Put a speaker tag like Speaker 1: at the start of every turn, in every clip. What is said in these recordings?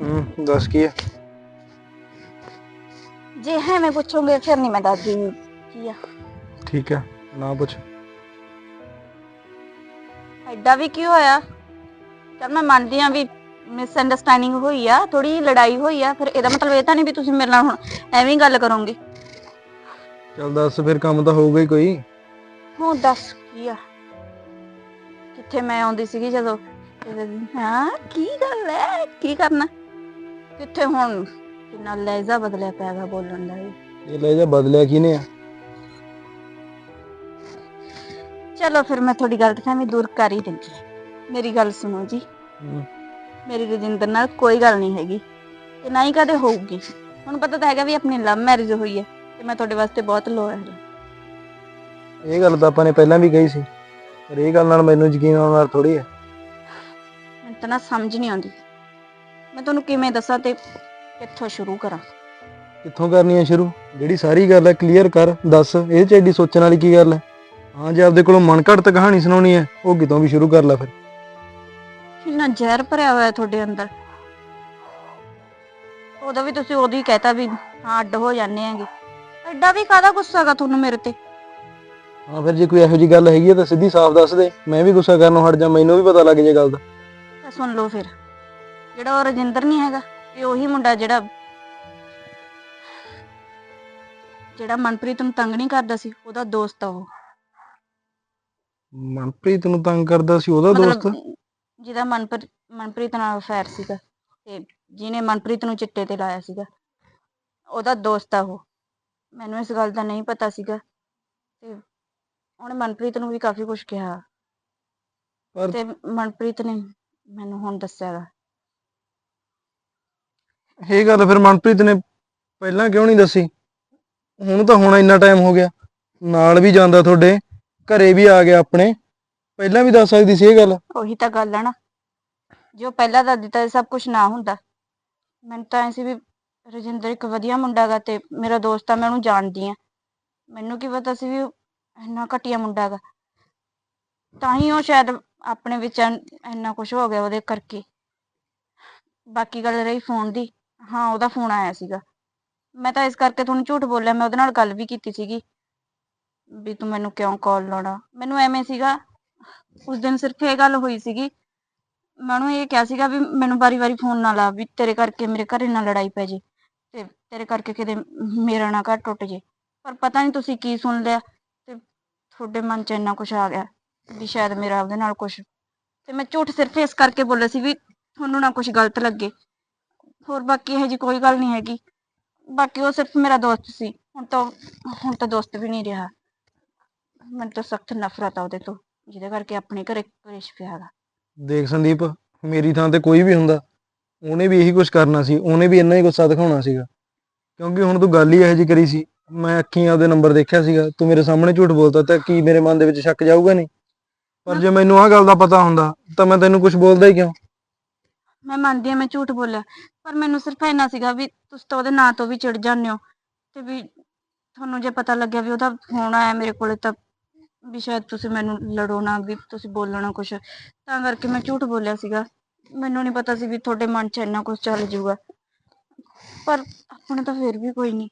Speaker 1: ਹੂੰ ਦੱਸ ਕੀ ਹੈ
Speaker 2: ਜੇ ਹੈ ਮੈਂ ਪੁੱਛੋਗੇ ਫਿਰ ਨਹੀਂ ਮੈਂ ਦੱਸਦੀ ਕੀ ਆ।
Speaker 1: ਠੀਕ ਹੈ ਨਾ ਪੁੱਛ।
Speaker 2: ਐਡਾ ਵੀ ਕੀ ਹੋਇਆ? ਚਲ ਮੈਂ ਮੰਨਦੀ ਆ ਵੀ ਮਿਸ ਅੰਡਰਸਟੈਂਡਿੰਗ ਹੋਈ ਆ ਥੋੜੀ ਲੜਾਈ ਹੋਈ ਆ ਫਿਰ ਇਹਦਾ ਮਤਲਬ ਇਹ ਤਾਂ ਨਹੀਂ ਵੀ ਤੁਸੀਂ ਮੇਰੇ ਨਾਲ ਹੁਣ ਐਵੇਂ ਹੀ ਗੱਲ ਕਰੋਗੇ।
Speaker 1: ਚੱਲ ਦੱਸ ਫਿਰ ਕੰਮ ਤਾਂ ਹੋਊਗਾ ਹੀ ਕੋਈ।
Speaker 2: ਹੁਣ ਦੱਸ ਕੀ ਆ? ਕਿੱਥੇ ਮੈਂ ਆਉਂਦੀ ਸੀਗੀ ਜਦੋਂ ਤੇ ਹਾਂ ਕੀ ਗੱਲ ਹੈ ਕੀ ਕਰਨਾ? ਕਿੱਥੇ ਹੁਣ ਕਿੰਨਾ ਲਹਿਜ਼ਾ ਬਦਲਿਆ ਪਿਆ ਬੋਲਣ ਦਾ ਵੀ।
Speaker 1: ਇਹ ਲੈ ਜਾ ਬਦਲਿਆ ਕਿਨੇ ਆ?
Speaker 2: ਚਲੋ ਫਿਰ ਮੈਂ ਤੁਹਾਡੀ ਗਲਤਫਹਿਮੀ ਦੂਰ ਕਰ ਹੀ ਦਿੰਦੀ ਹਾਂ। ਮੇਰੀ ਗੱਲ ਸੁਣੋ ਜੀ।
Speaker 1: ਹੂੰ।
Speaker 2: ਮੇਰੀ ਰਜਿੰਦਰ ਨਾਲ ਕੋਈ ਗੱਲ ਨਹੀਂ ਹੈਗੀ। ਤੇ ਨਾ ਹੀ ਕਦੇ ਹੋਊਗੀ। ਹੁਣ ਪਤਾ ਤਾਂ ਹੈਗਾ ਵੀ ਆਪਣੀ ਲਵ ਮੈਰਿਜ ਹੋਈ ਹੈ ਤੇ ਮੈਂ ਤੁਹਾਡੇ ਵਾਸਤੇ ਬਹੁਤ ਲੋਇਲ ਹਾਂ।
Speaker 1: ਇਹ ਗੱਲ ਤਾਂ ਆਪਾਂ ਨੇ ਪਹਿਲਾਂ ਵੀ ਕਹੀ ਸੀ। ਪਰ ਇਹ ਗੱਲ ਨਾਲ ਮੈਨੂੰ ਯਕੀਨ ਆਉਣ ਵਾਲਾ ਥੋੜੀ ਹੈ।
Speaker 2: ਮੈਨੂੰ ਤਾਂ ਨਾ ਸਮਝ ਨਹੀਂ ਆਉਂਦੀ। ਮੈਂ ਤੁਹਾਨੂੰ ਕਿਵੇਂ ਦੱਸਾਂ ਤੇ ਕਿੱਥੋਂ ਸ਼ੁਰੂ ਕਰਾਂ?
Speaker 1: ਕਿੱਥੋਂ ਕਰਨੀ ਹੈ ਸ਼ੁਰੂ? ਜਿਹੜੀ ਸਾਰੀ ਗੱਲ ਹੈ ਕਲੀਅਰ ਕਰ ਦੱਸ ਇਹ ਚ ਐਡੀ ਸੋਚਣ ਵਾਲੀ ਕੀ ਗੱਲ ਹੈ? ਹਾਂ ਜੇ ਆਪਦੇ ਕੋਲੋਂ ਮਨ ਘੜਤ ਕਹਾਣੀ ਸੁਣਾਉਣੀ ਹੈ ਉਹ ਕਿਤੋਂ ਵੀ ਸ਼ੁਰੂ ਕਰ ਲੈ ਫਿਰ।
Speaker 2: ਕਿੰਨਾ ਜ਼ਹਿਰ ਭਰਿਆ ਹੋਇਆ ਤੁਹਾਡੇ ਅੰਦਰ। ਉਦੋਂ ਵੀ ਤੁਸੀਂ ਉਦੋਂ ਹੀ ਕਹਿਤਾ ਵੀ ਹਾਂ ਅੱਡ ਹੋ ਜਾਂਦੇ ਆਂਗੇ ਐਡਾ ਵੀ ਕਾਹਦਾ ਗੁੱਸਾ ਗਾ ਤੁਹਾਨੂੰ ਮੇਰੇ ਤੇ?
Speaker 1: ਹਾਂ ਫਿਰ ਜੇ ਕੋਈ ਇਹੋ ਜੀ ਗੱਲ ਹੈਗੀ ਤਾਂ ਸਿੱਧੀ ਸਾਫ਼ ਦੱਸ ਦੇ। ਮੈਂ ਵੀ ਗੁੱਸਾ ਕਰਨੋਂ ਹਟ ਜਾ ਮੈਨੂੰ ਵੀ ਪਤਾ ਲੱਗ ਜੇ ਗੱਲ ਦਾ।
Speaker 2: ਤਾਂ ਸੁਣ ਲਓ ਫਿਰ। ਜਿਹੜਾ ਉਹ ਰਜਿੰਦਰ ਨਹੀਂ ਹੈਗਾ ਇਹ ਉਹੀ ਮੁੰਡਾ ਜਿਹੜਾ ਜਿਹੜਾ ਮਨਪ੍ਰੀਤ ਨੂੰ ਤੰਗ ਨਹੀਂ ਕਰਦਾ ਸੀ ਉਹਦਾ ਦੋਸਤ ਆ ਉਹ।
Speaker 1: ਮਨਪ੍ਰੀਤ ਨੂੰ ਤੰਗ ਕਰਦਾ ਸੀ ਉਹਦਾ ਦੋਸਤ?
Speaker 2: ਮਤਲਬ ਜਿਹਦਾ ਮਨਪ੍ਰੀਤ ਮਨਪ੍ਰੀਤ ਨਾਲ ਅਫੇਅਰ ਸੀਗਾ ਤੇ ਜਿਹਨੇ ਮਨਪ੍ਰੀਤ ਨੂੰ ਚਿੱਟੇ ਤੇ ਲਾਇਆ ਸੀਗਾ ਉਹਦਾ ਦੋਸਤ ਆ ਉਹ। ਮੈਨੂੰ ਇਸ ਗੱਲ ਦਾ ਨਹੀਂ ਪਤਾ ਸੀਗਾ ਤੇ ਉਹਨੇ ਮਨਪ੍ਰੀਤ ਨੂੰ ਵੀ ਕਾਫੀ ਕੁਝ ਕਿਹਾ।
Speaker 1: ਪਰ-
Speaker 2: ਤੇ ਮਨਪ੍ਰੀਤ ਨੇ ਮੈਨੂੰ ਹੁਣ ਦੱਸਿਆਗਾ
Speaker 1: ਇਹ ਗੱਲ ਫਿਰ ਮਨਪ੍ਰੀਤ ਨੇ ਪਹਿਲਾਂ ਕਿਉਂ ਨਹੀਂ ਦੱਸੀ? ਹੁਣ ਤਾਂ ਹੁਣ ਇੰਨਾ ਟਾਈਮ ਹੋ ਗਿਆ। ਨਾਲ ਵੀ ਜਾਂਦਾ ਤੁਹਾਡੇ ਘਰੇ ਵੀ ਆ ਗਿਆ ਆਪਣੇ। ਪਹਿਲਾਂ ਵੀ ਦੱਸ ਸਕਦੀ ਸੀ ਇਹ ਗੱਲ।
Speaker 2: ਉਹੀ ਤਾਂ ਗੱਲ ਹੈ ਨਾ। ਜੋ ਪਹਿਲਾਂ ਦਾ ਦਿੱਤਾ ਸਭ ਕੁਝ ਨਾ ਹੁੰਦਾ। ਮੈਨੂੰ ਤਾਂ ਐ ਸੀ ਵੀ ਰਜਿੰਦਰ ਇੱਕ ਵਧੀਆ ਮੁੰਡਾ ਗਾ ਤੇ ਮੇਰਾ ਦੋਸਤ ਆ ਮੈਂ ਉਹਨੂੰ ਜਾਣਦੀ ਆ। ਮੈਨੂੰ ਕੀ ਪਤਾ ਸੀ ਵੀ ਉਹ ਇੰਨਾ ਘਟੀਆ ਮੁੰਡਾ ਗਾ ਤਾਂ ਹੀ ਉਹ ਸ਼ਾਇਦ ਆਪਣੇ ਵਿੱਚ ਐਨ- ਇੰਨਾ ਕੁਝ ਹੋ ਗਿਆ ਉਹਦੇ ਕਰਕੇ। ਬਾਕੀ ਗੱਲ ਰਹੀ ਫੋਨ ਦੀ। ਹਾਂ, ਉਹਦਾ ਫੋਨ ਆਇਆ ਸੀਗਾ। ਮੈਂ ਤਾਂ ਇਸ ਕਰਕੇ ਤੁਹਾਨੂੰ ਝੂਠ ਬੋਲਿਆ, ਮੈਂ ਉਹਦੇ ਨਾਲ ਗੱਲ ਵੀ ਕੀਤੀ ਸੀਗੀ। ਵੀ ਤੂੰ ਮੈਨੂੰ ਕਿਉਂ ਕਾਲ ਲਾਉਣਾ? ਮੈਨੂੰ ਐਵੇਂ ਸੀਗਾ, ਉਸ ਦਿਨ ਸਿਰਫ ਇਹ ਗੱਲ ਹੋਈ ਸੀਗੀ। ਮੈਂ ਉਹਨੂੰ ਇਹ ਕਿਹਾ ਸੀਗਾ ਵੀ ਮੈਨੂੰ ਵਾਰੀ-ਵਾਰੀ ਫੋਨ ਨਾ ਲਾ, ਵੀ ਤੇਰੇ ਕਰਕੇ ਮੇਰੇ ਘਰੇ ਨਾ ਲੜਾਈ ਪੈ ਜੇ। ਤੇ ਤੇਰੇ ਕਰਕੇ ਕਿਤੇ ਮੇਰਾ ਨਾ ਘਰ ਟੁੱਟ ਜੇ। ਪਰ ਪਤਾ ਨਹੀਂ ਤੁਸੀਂ ਕੀ ਸੁਣ ਲਿਆ। ਤੁਹਾਡੇ ਮਨ 'ਚ ਇੰਨਾ ਕੁਝ ਆ ਗਿਆ ਵੀ ਸ਼ਾਇਦ ਮੇਰਾ ਉਹਦੇ ਨਾਲ ਕੁਝ ਤੇ ਮੈਂ ਝੂਠ ਸਿਰਫ ਇਸ ਕਰਕੇ ਬੋਲਿਆ ਸੀ ਵੀ ਤੁਹਾਨੂੰ ਨਾ ਕੁਝ ਗਲਤ ਲੱਗੇ। ਹੋਰ ਬਾਕੀ ਇਹ ਜੀ ਕੋਈ ਗੱਲ ਨਹੀਂ ਹੈਗੀ। ਬਾਕੀ ਉਹ ਸਿਰਫ ਮੇਰਾ ਦੋਸਤ ਸੀ। ਹੁਣ ਤਾਂ ਹੁਣ ਤਾਂ ਦੋਸਤ ਵੀ ਨਹੀਂ ਰਿਹਾ। ਮੈਨੂੰ ਤਾਂ ਸਖਤ ਨਫ਼ਰਤ ਆ ਉਹਦੇ ਤੋਂ, ਜਿਹਦੇ ਕਰਕੇ ਆਪਣੇ ਘਰੇ ਕਲੇਸ਼ ਪਿਆ ਹੈਗਾ।
Speaker 1: ਦੇਖ ਸੰਦੀਪ, ਮੇਰੀ ਥਾਂ ਤੇ ਕੋਈ ਵੀ ਹੁੰਦਾ, ਉਹਨੇ ਵੀ ਇਹੀ ਕੁਝ ਕਰਨਾ ਸੀ। ਉਹਨੇ ਵੀ ਇੰਨਾ ਹੀ ਗੁੱਸਾ ਦਿਖਾਉਣਾ ਸੀਗਾ। ਕਿਉਂਕਿ ਹੁਣ ਤੂੰ ਗੱਲ ਹੀ ਇਹੋ ਜਿਹੀ ਕਰੀ ਸੀ। ਮੈਂ ਅੱਖੀਂ ਆਪਦੇ ਨੰਬਰ ਦੇਖਿਆ ਸੀਗਾ। ਤੂੰ ਮੇਰੇ ਸਾਹਮਣੇ ਝੂਠ ਬੋਲਦਾ ਤਾਂ ਕੀ ਮੇਰੇ ਮਨ ਦੇ ਵਿੱਚ ਸ਼ੱਕ ਜਾਊਗਾ ਨਹੀਂ? ਪਰ ਜੇ ਮੈਨੂੰ ਆਹ ਗੱਲ ਦਾ ਪਤਾ ਹੁੰਦਾ, ਤਾਂ ਮੈਂ ਤੈਨੂੰ ਕੁਝ ਬੋਲਦਾ ਹੀ ਕਿਉਂ?
Speaker 2: ਮੈਂ ਮੰਨਦੀ ਹਾਂ, ਮੈਂ ਝੂਠ ਬੋਲਿਆ। ਪਰ ਮੈਨੂੰ ਸਿਰਫ ਇੰਨਾ ਸੀਗਾ ਵੀ ਤੁਸੀਂ ਤਾਂ ਉਹਦੇ ਨਾਂ ਤੋਂ ਵੀ ਚਿੜ ਜਾਂਦੇ ਹੋ ਤੇ ਵੀ ਤੁਹਾਨੂੰ ਜੇ ਪਤਾ ਲੱਗਿਆ ਵੀ ਉਹਦਾ ਫੋਨ ਆਇਆ ਮੇਰੇ ਕੋਲੇ, ਤਾਂ ਵੀ ਸ਼ਾਇਦ ਤੁਸੀਂ ਮੈਨੂੰ ਲੜੋ ਨਾ, ਵੀ ਤੁਸੀਂ ਬੋਲਣਾ ਕੁਛ। ਤਾਂ ਕਰਕੇ ਮੈਂ ਝੂਠ ਬੋਲਿਆ ਸੀਗਾ। ਮੈਨੂੰ ਨਹੀਂ ਪਤਾ ਸੀ ਵੀ ਤੁਹਾਡੇ ਮਨ 'ਚ ਇੰਨਾ ਕੁਝ ਚੱਲ ਜਾਊਗਾ। ਪਰ ਆਪਣੇ ਤਾਂ ਫਿਰ ਵੀ ਕੋਈ ਨਹੀਂ।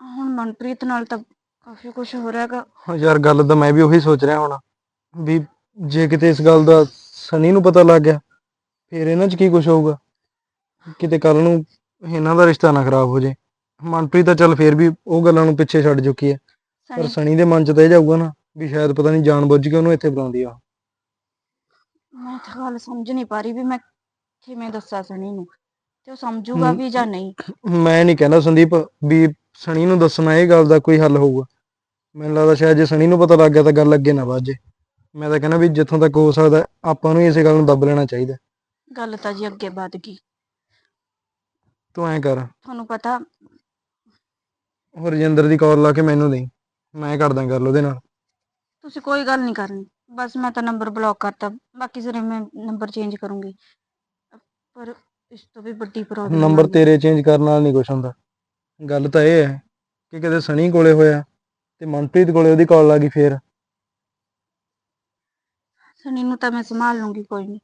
Speaker 2: ਹੁਣ ਮਨਪ੍ਰੀਤ ਨਾਲ ਤਾਂ ਕਾਫੀ ਕੁਝ ਹੋ ਰਿਹਾ ਹੈਗਾ।
Speaker 1: ਹਾਂ ਯਾਰ ਗੱਲ ਤਾਂ ਮੈਂ ਵੀ ਉਹੀ ਸੋਚ ਰਿਹਾ ਹੁਣ ਵੀ ਜੇ ਕਿਤੇ ਇਸ ਗੱਲ ਦਾ ਸਨੀ ਨੂੰ ਪਤਾ ਲੱਗ ਗਿਆ ਫਿਰ ਇਹਨਾਂ 'ਚ ਕੀ ਕੁਝ ਹੋਊਗਾ? ਕਿਤੇ ਕੱਲ ਨੂੰ ਇਹਨਾਂ ਦਾ ਰਿਸ਼ਤਾ ਨਾ ਖਰਾਬ ਹੋ ਜੇ। ਮਨਪ੍ਰੀਤ ਤਾਂ ਚੱਲ ਫੇਰ ਵੀ ਉਹ ਗੱਲਾਂ ਨੂੰ ਪਿੱਛੇ ਛੱਡ ਚੁੱਕੀ ਹੈ। ਪਰ
Speaker 2: ਸਣੀ
Speaker 1: ਦੇ ਮਨ 'ਚ ਤਾਂ ਇਹ ਜਾਊਗਾ ਨਾ ਵੀ ਸ਼ਾਇਦ ਪਤਾ ਨਹੀਂ ਜਾਣ ਬੁੱਝ ਕੇ ਉਹਨੂੰ ਇੱਥੇ ਬੁਲਾਉਂਦੀ ਆ
Speaker 2: ਮੈਂ ਤਾਂ ਗੱਲ ਸਮਝ ਨਹੀਂ ਪਾ ਰਹੀ ਵੀ ਮੈਂ ਕਿਵੇਂ ਦੱਸਾਂ ਸਣੀ ਨੂੰ। ਤੇ ਉਹ ਸਮਝੂਗਾ ਵੀ ਜਾਂ ਨਹੀਂ।
Speaker 1: ਮੈਂ ਨਹੀਂ ਕਹਿੰਦਾ ਸੰਦੀਪ ਵੀ ਸਣੀ ਨੂੰ ਦੱਸਣਾ ਇਹ ਗੱਲ ਦਾ ਕੋਈ ਹੱਲ ਹੋਊਗਾ। ਮੈਨੂੰ ਲੱਗਦਾ ਸ਼ਾਇਦ ਜੇ ਸਣੀ ਨੂੰ ਪਤਾ ਲੱਗ ਗਿਆ ਤਾਂ ਗੱਲ ਅੱਗੇ ਨਾ ਵੱਧ ਜੇ ਮੈਂ ਤਾਂ ਕਹਿੰਦਾ ਵੀ ਜਿੱਥੋਂ ਤੱਕ ਹੋ ਸਕਦਾ ਆਪਾਂ ਨੂੰ ਇਸੇ ਗੱਲ ਨੂੰ ਦੱਬ ਲੈਣਾ ਚਾਹੀਦਾ।
Speaker 2: ਗੱਲ ਤਾਂ ਜੀ ਅੱਗੇ ਵੱਧ ਗਈ।
Speaker 1: ਤੂੰ ਐਂ ਕਰ।
Speaker 2: ਤੁਹਾਨੂੰ ਪਤਾ
Speaker 1: ਰਜਿੰਦਰ ਦੀ ਕਾਲ ਲਾ ਕੇ ਮੈਨੂੰ ਦੇਈ। ਮੈਂ ਕਰਦਾ ਗੱਲ ਉਹਦੇ ਨਾਲ।
Speaker 2: ਤੁਸੀਂ ਕੋਈ ਗੱਲ ਨਹੀਂ ਕਰਨੀ। ਬਸ ਮੈਂ ਤਾਂ ਨੰਬਰ ਬਲੌਕ ਕਰਤਾ। ਬਾਕੀ ਸਿਰੇ ਮੈਂ ਨੰਬਰ ਚੇਂਜ ਕਰੂੰਗੀ। ਪਰ ਇਸ ਤੋਂ ਵੀ ਵੱਡੀ ਪ੍ਰੋਬਲਮ
Speaker 1: ਨੰਬਰ ਤੇਰੇ ਚੇਂਜ ਕਰਨ ਨਾਲ ਨਹੀਂ ਕੁਛ ਹੁੰਦਾ। ਗੱਲ ਤਾਂ ਇਹ ਹੈ ਕਿ ਕਿਤੇ ਸਣੀ ਕੋਲੇ ਹੋਇਆ ਤੇ ਮਨਪ੍ਰੀਤ ਕੋਲੇ ਉਹਦੀ ਕਾਲ ਆ ਗਈ ਫੇਰ।
Speaker 2: ਸਨੀ ਨੂੰ ਤਾਂ ਮੈਂ ਸੰਭਾਲ ਲੂੰਗੀ ਕੋਈ ਨਹੀਂ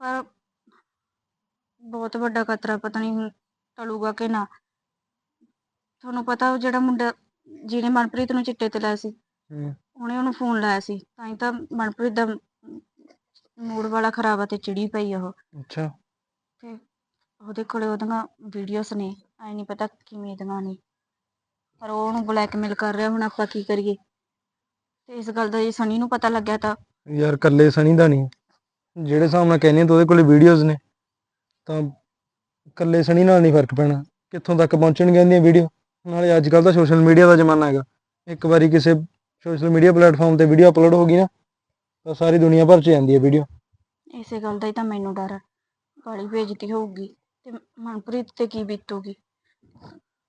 Speaker 2: ਪਰ ਬਹੁਤ ਵੱਡਾ ਖਤਰਾ ਪਤਾ ਨਹੀਂ ਹੁਣ ਟਲੂਗਾ ਕਿ ਨਾ। ਤੁਹਾਨੂੰ ਪਤਾ ਉਹ ਜਿਹੜਾ ਮੁੰਡਾ ਜਿਹਨੇ ਮਨਪ੍ਰੀਤ ਨੂੰ ਚਿੱਟੇ ਤੇ ਲਾਇਆ ਸੀ
Speaker 1: ਹੂੰ।
Speaker 2: ਉਹਨੇ ਉਹਨੂੰ ਫੋਨ ਲਾਇਆ ਸੀ ਤਾਂ ਹੀ ਤਾਂ ਮਨਪ੍ਰੀਤ ਦਾ ਮੂਡ ਵਾਲਾ ਖਰਾਬ ਆ ਤੇ ਚਿੜੀ ਪਈ ਆ ਉਹ।
Speaker 1: ਅੱਛਾ।
Speaker 2: ਤੇ ਉਹਦੇ ਕੋਲੇ ਉਹਦੀਆਂ ਵੀਡੀਓਜ਼ ਨੇ। ਐ ਨਹੀਂ ਪਤਾ ਕਿਵੇਂ ਦੀਆਂ ਨੇ। ਪਰ ਉਹ ਉਹਨੂੰ ਬਲੈਕਮੇਲ ਕਰ ਰਿਹਾ ਹੁਣ ਆਪਾਂ ਕੀ ਕਰੀਏ? ਤੇ ਇਸ ਗੱਲ ਦਾ ਜੇ ਸਨੀ ਨੂੰ ਪਤਾ ਲੱਗਿਆ ਤਾਂ।
Speaker 1: ਯਾਰ ਕੱਲੇ ਸਣੀ ਦਾ ਨਹੀਂ ਜਿਹੜੇ ਹਿਸਾਬ ਨਾਲ ਕਹਿੰਦੇ ਤਾਂ ਉਹਦੇ ਕੋਲੇ ਵੀਡੀਓਜ਼ ਨੇ। ਤਾਂ ਕੱਲੇ ਸਣੀ ਨਾਲ ਨਹੀਂ ਫ਼ਰਕ ਪੈਣਾ। ਕਿੱਥੋਂ ਤੱਕ ਪਹੁੰਚਣਗੀਆਂ ਇਹਦੀਆਂ ਵੀਡੀਓ ਨਾਲੇ ਅੱਜ ਕੱਲ ਤਾਂ ਸੋਸ਼ਲ ਮੀਡੀਆ ਦਾ ਜ਼ਮਾਨਾ ਹੈਗਾ। ਇੱਕ ਵਾਰੀ ਕਿਸੇ ਸੋਸ਼ਲ ਮੀਡੀਆ ਪਲੇਟਫਾਰਮ ਤੇ ਵੀਡੀਓ ਅਪਲੋਡ ਹੋ ਗਈ ਨਾ ਤਾਂ ਸਾਰੀ ਦੁਨੀਆ ਭਰ ਚ ਜਾਂਦੀ ਹੈ ਵੀਡੀਓ
Speaker 2: ਇਸੇ ਗੱਲ ਦਾ ਹੀ ਤਾਂ ਮੈਨੂੰ ਡਰ ਹੈ ਬਾਲੀ ਬੇਇੱਜ਼ਤੀ ਹੋਊਗੀ ਤੇ ਮਨਪ੍ਰੀਤ ਤੇ ਕੀ ਬੀਤੂਗੀ?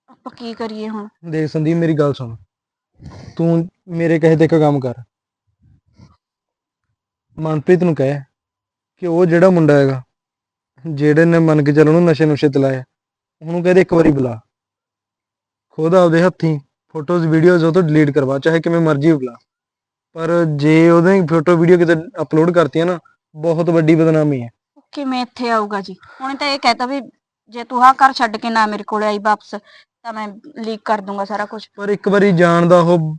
Speaker 2: ਆਪਾਂ ਕੀ ਕਰੀਏ ਹੁਣ?
Speaker 1: ਦੇਖ ਸੰਦੀਪ ਮੇਰੀ ਗੱਲ ਸੁਣ। ਤੂੰ ਮੇਰੇ ਕਹੇ ਤੇ ਇੱਕ ਕੰਮ ਕਰ। ਮਨਪ੍ਰੀਤ ਨੂੰ ਕਹਿ ਕਿ ਉਹ ਜਿਹੜਾ ਮੁੰਡਾ ਹੈਗਾ ਜਿਹੜੇ ਨੇ ਮੰਨ ਕੇ ਚੱਲ ਉਹਨੂੰ ਨਸ਼ੇ ਨੁਸ਼ੇ ਤੇ ਲਾਇਆ ਉਹਨੂੰ ਕਹਦੇ ਇੱਕ ਵਾਰੀ ਬੁਲਾ। ਖੁਦ ਆਪਦੇ ਹੱਥੀਂ ਫੋਟੋਜ਼ ਵੀਡੀਓਜ਼ ਉਹ ਤੋਂ ਡਿਲੀਟ ਕਰਵਾ ਚਾਹੇ ਕਿਵੇਂ ਮਰਜ਼ੀ ਬੁਲਾ। ਪਰ ਜੇ ਉਹਦੇ ਫੋਟੋ ਵੀਡੀਓ ਕਿਤੇ ਅਪਲੋਡ ਕਰਤੀਆਂ ਨਾ ਬਹੁਤ ਵੱਡੀ ਬਦਨਾਮੀ ਹੈ।
Speaker 2: ਕਿਵੇਂ ਇੱਥੇ ਆਊਗਾ ਜੀ? ਉਹਨੇ ਤਾਂ ਇਹ ਕਹਿਤਾ ਵੀ ਜੇ ਤੂੰ ਆਹ ਘਰ ਛੱਡ ਕੇ ਨਾ ਮੇਰੇ ਕੋਲੇ ਆਈ ਵਾਪਸ ਤਾਂ ਮੈਂ ਲੀਕ ਕਰ ਦੂੰਗਾ ਸਾਰਾ ਕੁਝ
Speaker 1: ਪਰ ਇੱਕ ਵਾਰੀ ਜਾਣ ਦਾ ਉਹ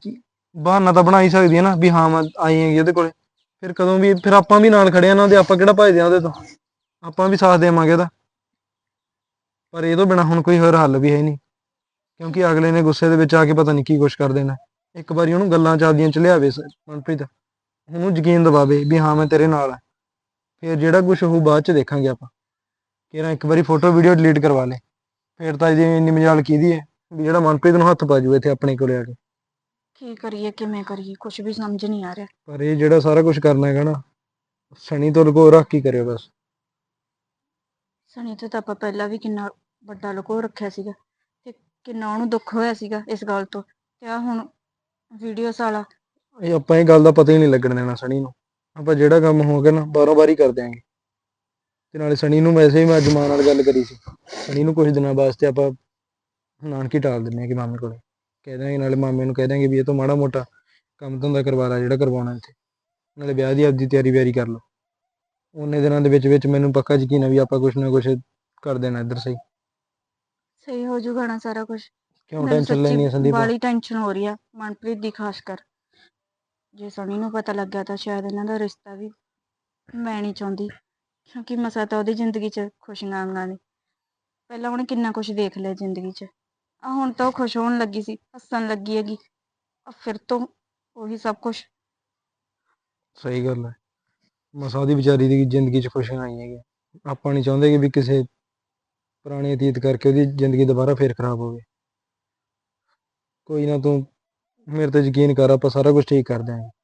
Speaker 1: ਬਹਾਨਾ ਤਾਂ ਬਣਾ ਹੀ ਸਕਦੀ ਹੈ ਨਾ ਵੀ ਹਾਂ, ਮੈਂ ਆਈ ਹੈਗੀ ਉਹਦੇ ਕੋਲੇ। ਫਿਰ ਕਦੋਂ ਵੀ, ਫਿਰ ਆਪਾਂ ਵੀ ਨਾਲ ਖੜੇ ਆ ਨਾ, ਉਹਦੇ ਆਪਾਂ ਕਿਹੜਾ ਭਜਦੇ ਆ ਉਹਦੇ ਤੋਂ? ਆਪਾਂ ਵੀ ਸਾਥ ਦੇਵਾਂਗੇ ਇਹਦਾ ਪਰ ਇਹ ਤੋਂ ਬਿਨਾ ਹੁਣ ਕੋਈ ਹੋਰ ਹੱਲ ਵੀ ਹੈ ਨਹੀਂ। ਕਿਉਂਕਿ ਅਗਲੇ ਨੇ ਗੁੱਸੇ ਦੇ ਵਿੱਚ ਆ ਕੇ ਪਤਾ ਨਹੀਂ ਕੀ ਕੁਛ ਕਰ ਦੇਣਾ। ਇੱਕ ਵਾਰੀ ਉਹਨੂੰ ਗੱਲਾਂ ਚੱਲਦੀਆਂ ਚ ਲਿਆਵੇ ਸ- ਮਨਪ੍ਰੀਤ। ਉਹਨੂੰ ਯਕੀਨ ਦਿਵਾਵੇ ਵੀ ਹਾਂ, ਮੈਂ ਤੇਰੇ ਨਾਲ ਆ ਫਿਰ ਜਿਹੜਾ ਕੁਝ ਉਹ ਬਾਅਦ ਚ ਦੇਖਾਂਗੇ ਆਪਾਂ। ਕਿਹੜਾ ਇੱਕ ਵਾਰੀ ਫੋਟੋ ਵੀਡੀਓ ਡਿਲੀਟ ਕਰਵਾ ਲੈ। ਫਿਰ ਤਾਂ ਇਹਦੀ ਇੰਨੀ ਮਜਾਲ ਕਿਹਦੀ ਹੈ? ਵੀ ਜਿਹੜਾ ਮਨਪ੍ਰੀਤ ਨੂੰ ਹੱਥ ਪਾ ਜੂ ਇੱਥੇ ਆਪਣੇ ਕੋਲੇ ਆ ਕੇ।
Speaker 2: ਕੀ ਕਰੀਏ ਕਿਵੇਂ ਕਰੀਏ? ਕੁਝ ਵੀ ਸਮਝ ਨਹੀਂ ਆ ਰਿਹਾ।
Speaker 1: ਪਰ ਇਹ ਜਿਹੜਾ ਸਾਰਾ ਕੁਝ ਕਰਨਾ ਹੈਗਾ ਨਾ ਸਣੀ ਤੋਂ ਲਗੋ ਰੱਖ ਹੀ ਕਰਿਓ ਬਸ।
Speaker 2: ਸਣੀ ਤੇ ਤਾਂ ਆਪਾਂ ਪਹਿਲਾਂ ਵੀ ਕਿੰਨਾ ਵੱਡਾ ਲੁਕੋ ਰੱਖਿਆ ਸੀਗਾ ਤੇ ਕਿੰਨਾ ਉਹਨੂੰ ਦੁੱਖ ਹੋਇਆ ਸੀਗਾ ਇਸ ਗੱਲ ਤੋਂ। ਤੇ ਆ ਹੁਣ ਵੀਡੀਓਸ ਵਾਲਾ।
Speaker 1: ਇਹ ਆਪਾਂ ਇਹ ਗੱਲ ਦਾ ਪਤਾ ਹੀ ਨਹੀਂ ਲੱਗਣ ਦੇਣਾ ਸਣੀ ਨੂੰ। ਆਪਾਂ ਜਿਹੜਾ ਕੰਮ ਹੋ ਗਿਆ ਨਾ ਬਾਰੋਂ ਬਾਰੀ ਕਰ ਦਿਆਂਗੇ। ਤੇ ਨਾਲੇ ਸਣੀ ਨੂੰ ਵੈਸੇ ਹੀ ਮੈਂ ਅੱਜ ਮਾਂ ਨਾਲ ਗੱਲ ਕਰੀ ਸੀ। ਸਣੀ ਨੂੰ ਕੁਝ ਦਿਨਾਂ ਵਾਸਤੇ ਆਪਾਂ ਨਾਨਕੀ ਟਾਲ ਦਿੰਨੇ ਆ ਕਿ ਮਾਮੇ ਕੋਲੇ। ਕਹਿ ਦਿਆਂਗੇ ਨਾਲੇ ਮਾਮੇ ਨੂੰ ਕਹਿ ਦਿਆਂਗੇ ਵੀ ਇਹ ਤੋਂ ਮਾੜਾ ਮੋਟਾ ਕੰਮ ਧੰਦਾ ਕਰਵਾ ਲਾ ਜਿਹੜਾ ਕਰਵਾਉਣਾ ਇੱਥੇ। ਨਾਲੇ ਵਿਆਹ ਦੀ ਆਪਦੀ ਤਿਆਰੀ ਵਿਆਰੀ ਕਰ ਲਓ। ਉਹਨੇ ਦਿਨਾਂ ਦੇ ਵਿੱਚ ਵਿੱਚ ਮੈਨੂੰ ਪੱਕਾ ਯਕੀਨ ਹੈ ਵੀ ਆਪਾਂ ਕੁਝ ਨਾ ਕੁਝ ਕਰ ਦੇਣਾ ਇੱਧਰ ਸਹੀ।
Speaker 2: ਸਹੀ ਹੋ ਜਾਊਗਾ ਨਾ ਸਾਰਾ ਕੁਝ
Speaker 1: ਕਿਉਂ ਟੈਨਸ਼ਨ ਲੈਣੀ ਹੈ ਸੰਦੀਪ?
Speaker 2: ਬਾਲੀ ਟੈਨਸ਼ਨ ਹੋ ਰਹੀ ਆ। ਮਨਪ੍ਰੀਤ ਦੀ ਖਾਸ ਕਰ। ਜੇ ਸਣੀ ਨੂੰ ਪਤਾ ਲੱਗਿਆ ਤਾਂ ਸ਼ਾਇਦ ਇਹਨਾਂ ਦਾ ਰਿਸ਼ਤਾ ਵੀ ਮੈਂ ਨਹੀਂ ਚਾਹੁੰਦੀ। ਕਿਉਂਕਿ ਮਸਾ ਤਾਂ ਉਹਦੀ ਜ਼ਿੰਦਗੀ 'ਚ ਖੁਸ਼ੀਆਂ ਆਈਆਂ ਨੇ। ਪਹਿਲਾਂ ਉਹਨੇ ਕਿੰਨਾ ਕੁਝ ਦੇਖ ਲਿਆ ਜ਼ਿੰਦਗੀ 'ਚ। ਆ ਹੁਣ ਤਾਂ ਉਹ ਖੁਸ਼ ਹੋਣ ਲੱਗੀ ਸੀ, ਹੱਸਣ ਲੱਗੀ ਹੈਗੀ। ਆ ਫਿਰ ਤੋਂ ਉਹੀ ਸਭ ਕੁਝ
Speaker 1: ਸਹੀ ਗੱਲ ਹੈ। ਮਸਾ ਦੀ ਵਿਚਾਰੀ ਦੀ ਜ਼ਿੰਦਗੀ 'ਚ ਖੁਸ਼ੀਆਂ ਆਈਆਂ ਹੈਗੀਆਂ। ਆਪਾਂ ਨਹੀਂ ਚਾਹੁੰਦੇ ਕਿ ਵੀ ਕਿਸੇ ਪੁਰਾਣੇ ਅਤੀਤ ਕਰਕੇ ਉਹਦੀ ਜ਼ਿੰਦਗੀ ਦੁਬਾਰਾ ਫੇਰ ਖਰਾਬ ਹੋਵੇ। ਕੋਈ ਨਾ ਤੂੰ ਮੇਰੇ ਤੇ ਯਕੀਨ ਕਰ, ਆਪਾਂ ਸਾਰਾ ਕੁਝ ਠੀਕ ਕਰ ਦਿਆਂਗੇ।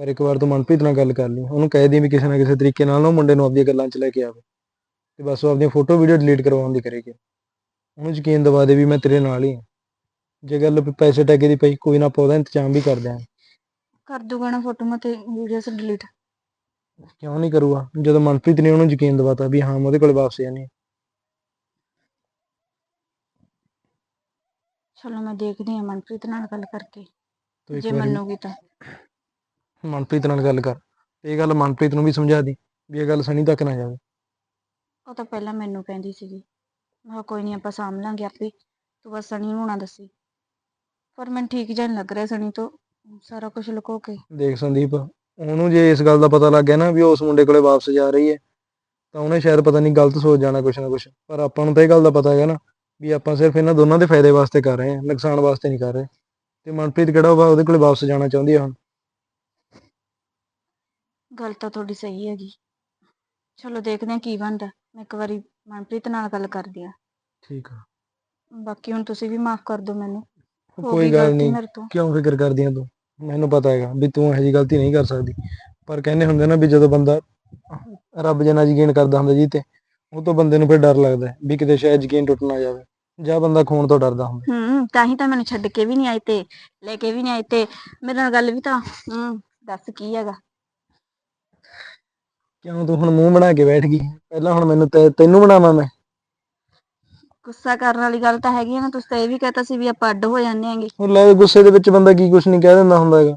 Speaker 1: ਪਰ ਇੱਕ ਵਾਰ ਤੂੰ ਮਨਪ੍ਰੀਤ ਨਾਲ ਗੱਲ ਕਰ ਲਈ ਉਹਨੂੰ ਕਹਿ ਦੀ ਵੀ ਕਿਸੇ ਨਾ ਕਿਸੇ ਤਰੀਕੇ ਨਾਲ ਨਾ ਉਹ ਮੁੰਡੇ ਨੂੰ ਆਪਣੀਆਂ ਗੱਲਾਂ 'ਚ ਲੈ ਕੇ ਆਵੇ ਤੇ ਬਸ ਉਹ ਆਪਣੀਆਂ ਫੋਟੋ ਵੀਡੀਓ ਡਿਲੀਟ ਕਰਵਾਉਣ ਦੀ ਕਰੇਗੀ। ਉਹਨੂੰ ਯਕੀਨ ਦਿਵਾ ਦੇ ਵੀ ਮੈਂ ਤੇਰੇ ਨਾਲ ਹੀ ਹਾਂ। ਜੇ ਗੱਲ ਪੈਸੇ ਟੈਗੇ ਦੀ ਪਈ ਕੋਈ ਨਾ ਆਪਾਂ ਉਹਦਾ ਇੰਤਜ਼ਾਮ ਵੀ ਕਰ ਦਿਆਂਗੇ
Speaker 2: ਕਰ ਦੂਗਾ ਨਾ ਫੋਟੋਆਂ ਤੇ ਵੀਡੀਓਸ ਡਿਲੀਟ
Speaker 1: ਕਿਉਂ ਨਹੀਂ ਕਰੂਗਾ? ਜਦੋਂ ਮਨਪ੍ਰੀਤ ਨੇ ਉਹਨੂੰ ਯਕੀਨ ਦਿਵਾਤਾ ਵੀ ਹਾਂ ਮੈਂ ਉਹਦੇ ਕੋਲ ਵਾਪਸ ਜਾਣੀ
Speaker 2: ਚਲੋ ਮੈਂ ਦੇਖਦੀ ਹਾਂ ਮਨਪ੍ਰੀਤ ਨਾਲ ਗੱਲ ਕਰਕੇ
Speaker 1: ਤੂੰ ਇੱਕ
Speaker 2: ਜੇ
Speaker 1: ਵਾਰੀ
Speaker 2: ਮੰਨੂਗੀ ਤਾਂ।
Speaker 1: ਮਨਪ੍ਰੀਤ ਨਾਲ ਗੱਲ ਕਰ। ਤੇ ਇਹ ਗੱਲ ਮਨਪ੍ਰੀਤ ਨੂੰ ਵੀ ਸਮਝਾ ਦੀ ਵੀ ਇਹ ਗੱਲ ਸਣੀ ਤੱਕ ਨਾ ਜਾਵੇ।
Speaker 2: ਉਹ ਤਾਂ ਪਹਿਲਾਂ ਮੈਨੂੰ ਕਹਿੰਦੀ ਸੀਗੀ। ਮੈਂ ਕਿਹਾ ਕੋਈ ਨਹੀਂ ਆਪਾਂ ਸਾਂਭ ਲਾਂਗੇ ਆਪੇ। ਤੂੰ ਬਸ ਸਣੀ ਨੂੰ ਨਾ ਦੱਸੀ। ਪਰ ਮੈਨੂੰ ਠੀਕ ਜਿਹਾ ਲੱਗ ਰਿਹਾ ਸਣੀ ਤੋਂ। ਸਾਰਾ ਕੁਝ ਲੁਕੋ ਕੇ।
Speaker 1: ਦੇਖ ਸੰਦੀਪ ਉਹਨੂੰ ਜੇ ਇਸ ਗੱਲ ਦਾ ਪਤਾ ਲੱਗ ਗਿਆ ਨਾ ਵੀ ਉਹ ਉਸ ਮੁੰਡੇ ਕੋਲੇ ਵਾਪਸ ਜਾ ਰਹੀ ਹੈ ਤਾਂ ਉਹਨੇ ਸ਼ਾਇਦ ਪਤਾ ਨਹੀਂ ਗਲਤ ਸੋਚ ਜਾਣਾ ਕੁਛ ਨਾ ਕੁਛ। ਪਰ ਆਪਾਂ ਨੂੰ ਤਾਂ ਇਹ ਗੱਲ ਦਾ ਪਤਾ ਹੈਗਾ ਨਾ ਵੀ ਆਪਾਂ ਸਿਰਫ ਇਹਨਾਂ ਦੋਨਾਂ ਦੇ ਫਾਇਦੇ ਵਾਸਤੇ ਕਰ ਰਹੇ ਹਾਂ ਨੁਕਸਾਨ ਵਾਸਤੇ ਨਹੀਂ ਕਰ ਰਹੇ। ਤੇ ਮਨਪ੍ਰੀਤ ਕਿਹੜਾ ਉਹਦੇ ਕੋਲੇ ਵਾਪਸ ਜਾਣਾ ਚਾਹੁੰਦੀ ਹੈ ਹੁਣ?
Speaker 2: ਗੱਲ ਤਾਂ ਤੁਹਾਡੀ ਸਹੀ ਹੈਗੀ। ਚਲੋ ਦੇਖਦੇ ਹਾਂ ਕੀ ਬਣਦਾ। ਮੈਂ ਇੱਕ ਵਾਰੀ ਮਨਪ੍ਰੀਤ ਨਾਲ ਗੱਲ ਕਰਦੀ ਆ
Speaker 1: ਠੀਕ ਆ।
Speaker 2: ਬਾਕੀ ਹੁਣ ਤੁਸੀਂ ਵੀ ਮਾਫ ਕਰ ਦਿਓ ਮੈਨੂੰ। ਹੋ
Speaker 1: ਕੋਈ
Speaker 2: ਗਈ
Speaker 1: ਗੱਲ
Speaker 2: ਗਲਤੀ
Speaker 1: ਨਹੀਂ।
Speaker 2: ਮੇਰੇ ਤੋਂ।
Speaker 1: ਕਿਉਂ ਫਿਕਰ ਕਰਦੀ ਆ ਤੂੰ? ਮੈਨੂੰ ਪਤਾ ਹੈਗਾ ਵੀ ਤੂੰ ਇਹੋ ਜਿਹੀ ਗਲਤੀ ਨਹੀਂ ਕਰ ਸਕਦੀ। ਪਰ ਕਹਿੰਦੇ ਹੁੰਦੇ ਨਾ ਵੀ ਜਦੋਂ ਬੰਦਾ ਰੱਬ ਜਨਾ ਯਕੀਨ ਕਰਦਾ ਹੁੰਦਾ ਜੀ ਤੇ ਉਹ ਤੋਂ ਬੰਦੇ ਨੂੰ ਫਿਰ ਡਰ ਲੱਗਦਾ ਹੈ ਵੀ ਕਿਤੇ ਸ਼ਾਇਦ ਯਕੀਨ ਟੁੱਟ ਨਾ ਜਾਵੇ। ਜਾਂ ਬੰਦਾ ਖੋਣ ਤੋਂ ਡਰਦਾ ਹੁੰਦਾ
Speaker 2: ਹੂੰ ਤਾਂ ਹੀ ਤਾਂ ਮੈਨੂੰ ਛੱਡ ਕੇ ਵੀ ਨਹੀਂ ਆਏ ਤੇ ਲੈ ਕੇ ਵੀ ਨਹੀਂ ਆਏ ਤੇ। ਮੇਰੇ ਨਾਲ ਗੱਲ ਵੀ ਤਾਂ ਹੂੰ ਦੱਸ ਕੀ ਹੈਗਾ।
Speaker 1: ਕਿਉਂ ਤੂੰ ਹੁਣ ਮੂੰਹ ਬਣਾ ਕੇ ਬੈਠ ਗਈ? ਪਹਿਲਾਂ ਹੁਣ ਮੈਨੂੰ ਤੈ- ਤੈਨੂੰ ਬਣਾਵਾਂ ਮੈਂ।
Speaker 2: ਗੁੱਸਾ ਕਰਨ ਵਾਲੀ ਗੱਲ ਤਾਂ ਹੈਗੀ ਆ ਨਾ ਤੁਸੀਂ ਤਾਂ ਇਹ ਵੀ ਕਹਤਾ ਸੀ ਵੀ ਆਪਾਂ ਅੱਡ ਹੋ ਜਾਂਦੇ ਆਂਗੇ
Speaker 1: ਹੁਣ ਲੈ ਗੁੱਸੇ ਦੇ ਵਿੱਚ ਬੰਦਾ ਕੀ ਕੁਛ ਨਹੀਂ ਕਹਿ ਦਿੰਦਾ ਹੁੰਦਾ ਹੈਗਾ।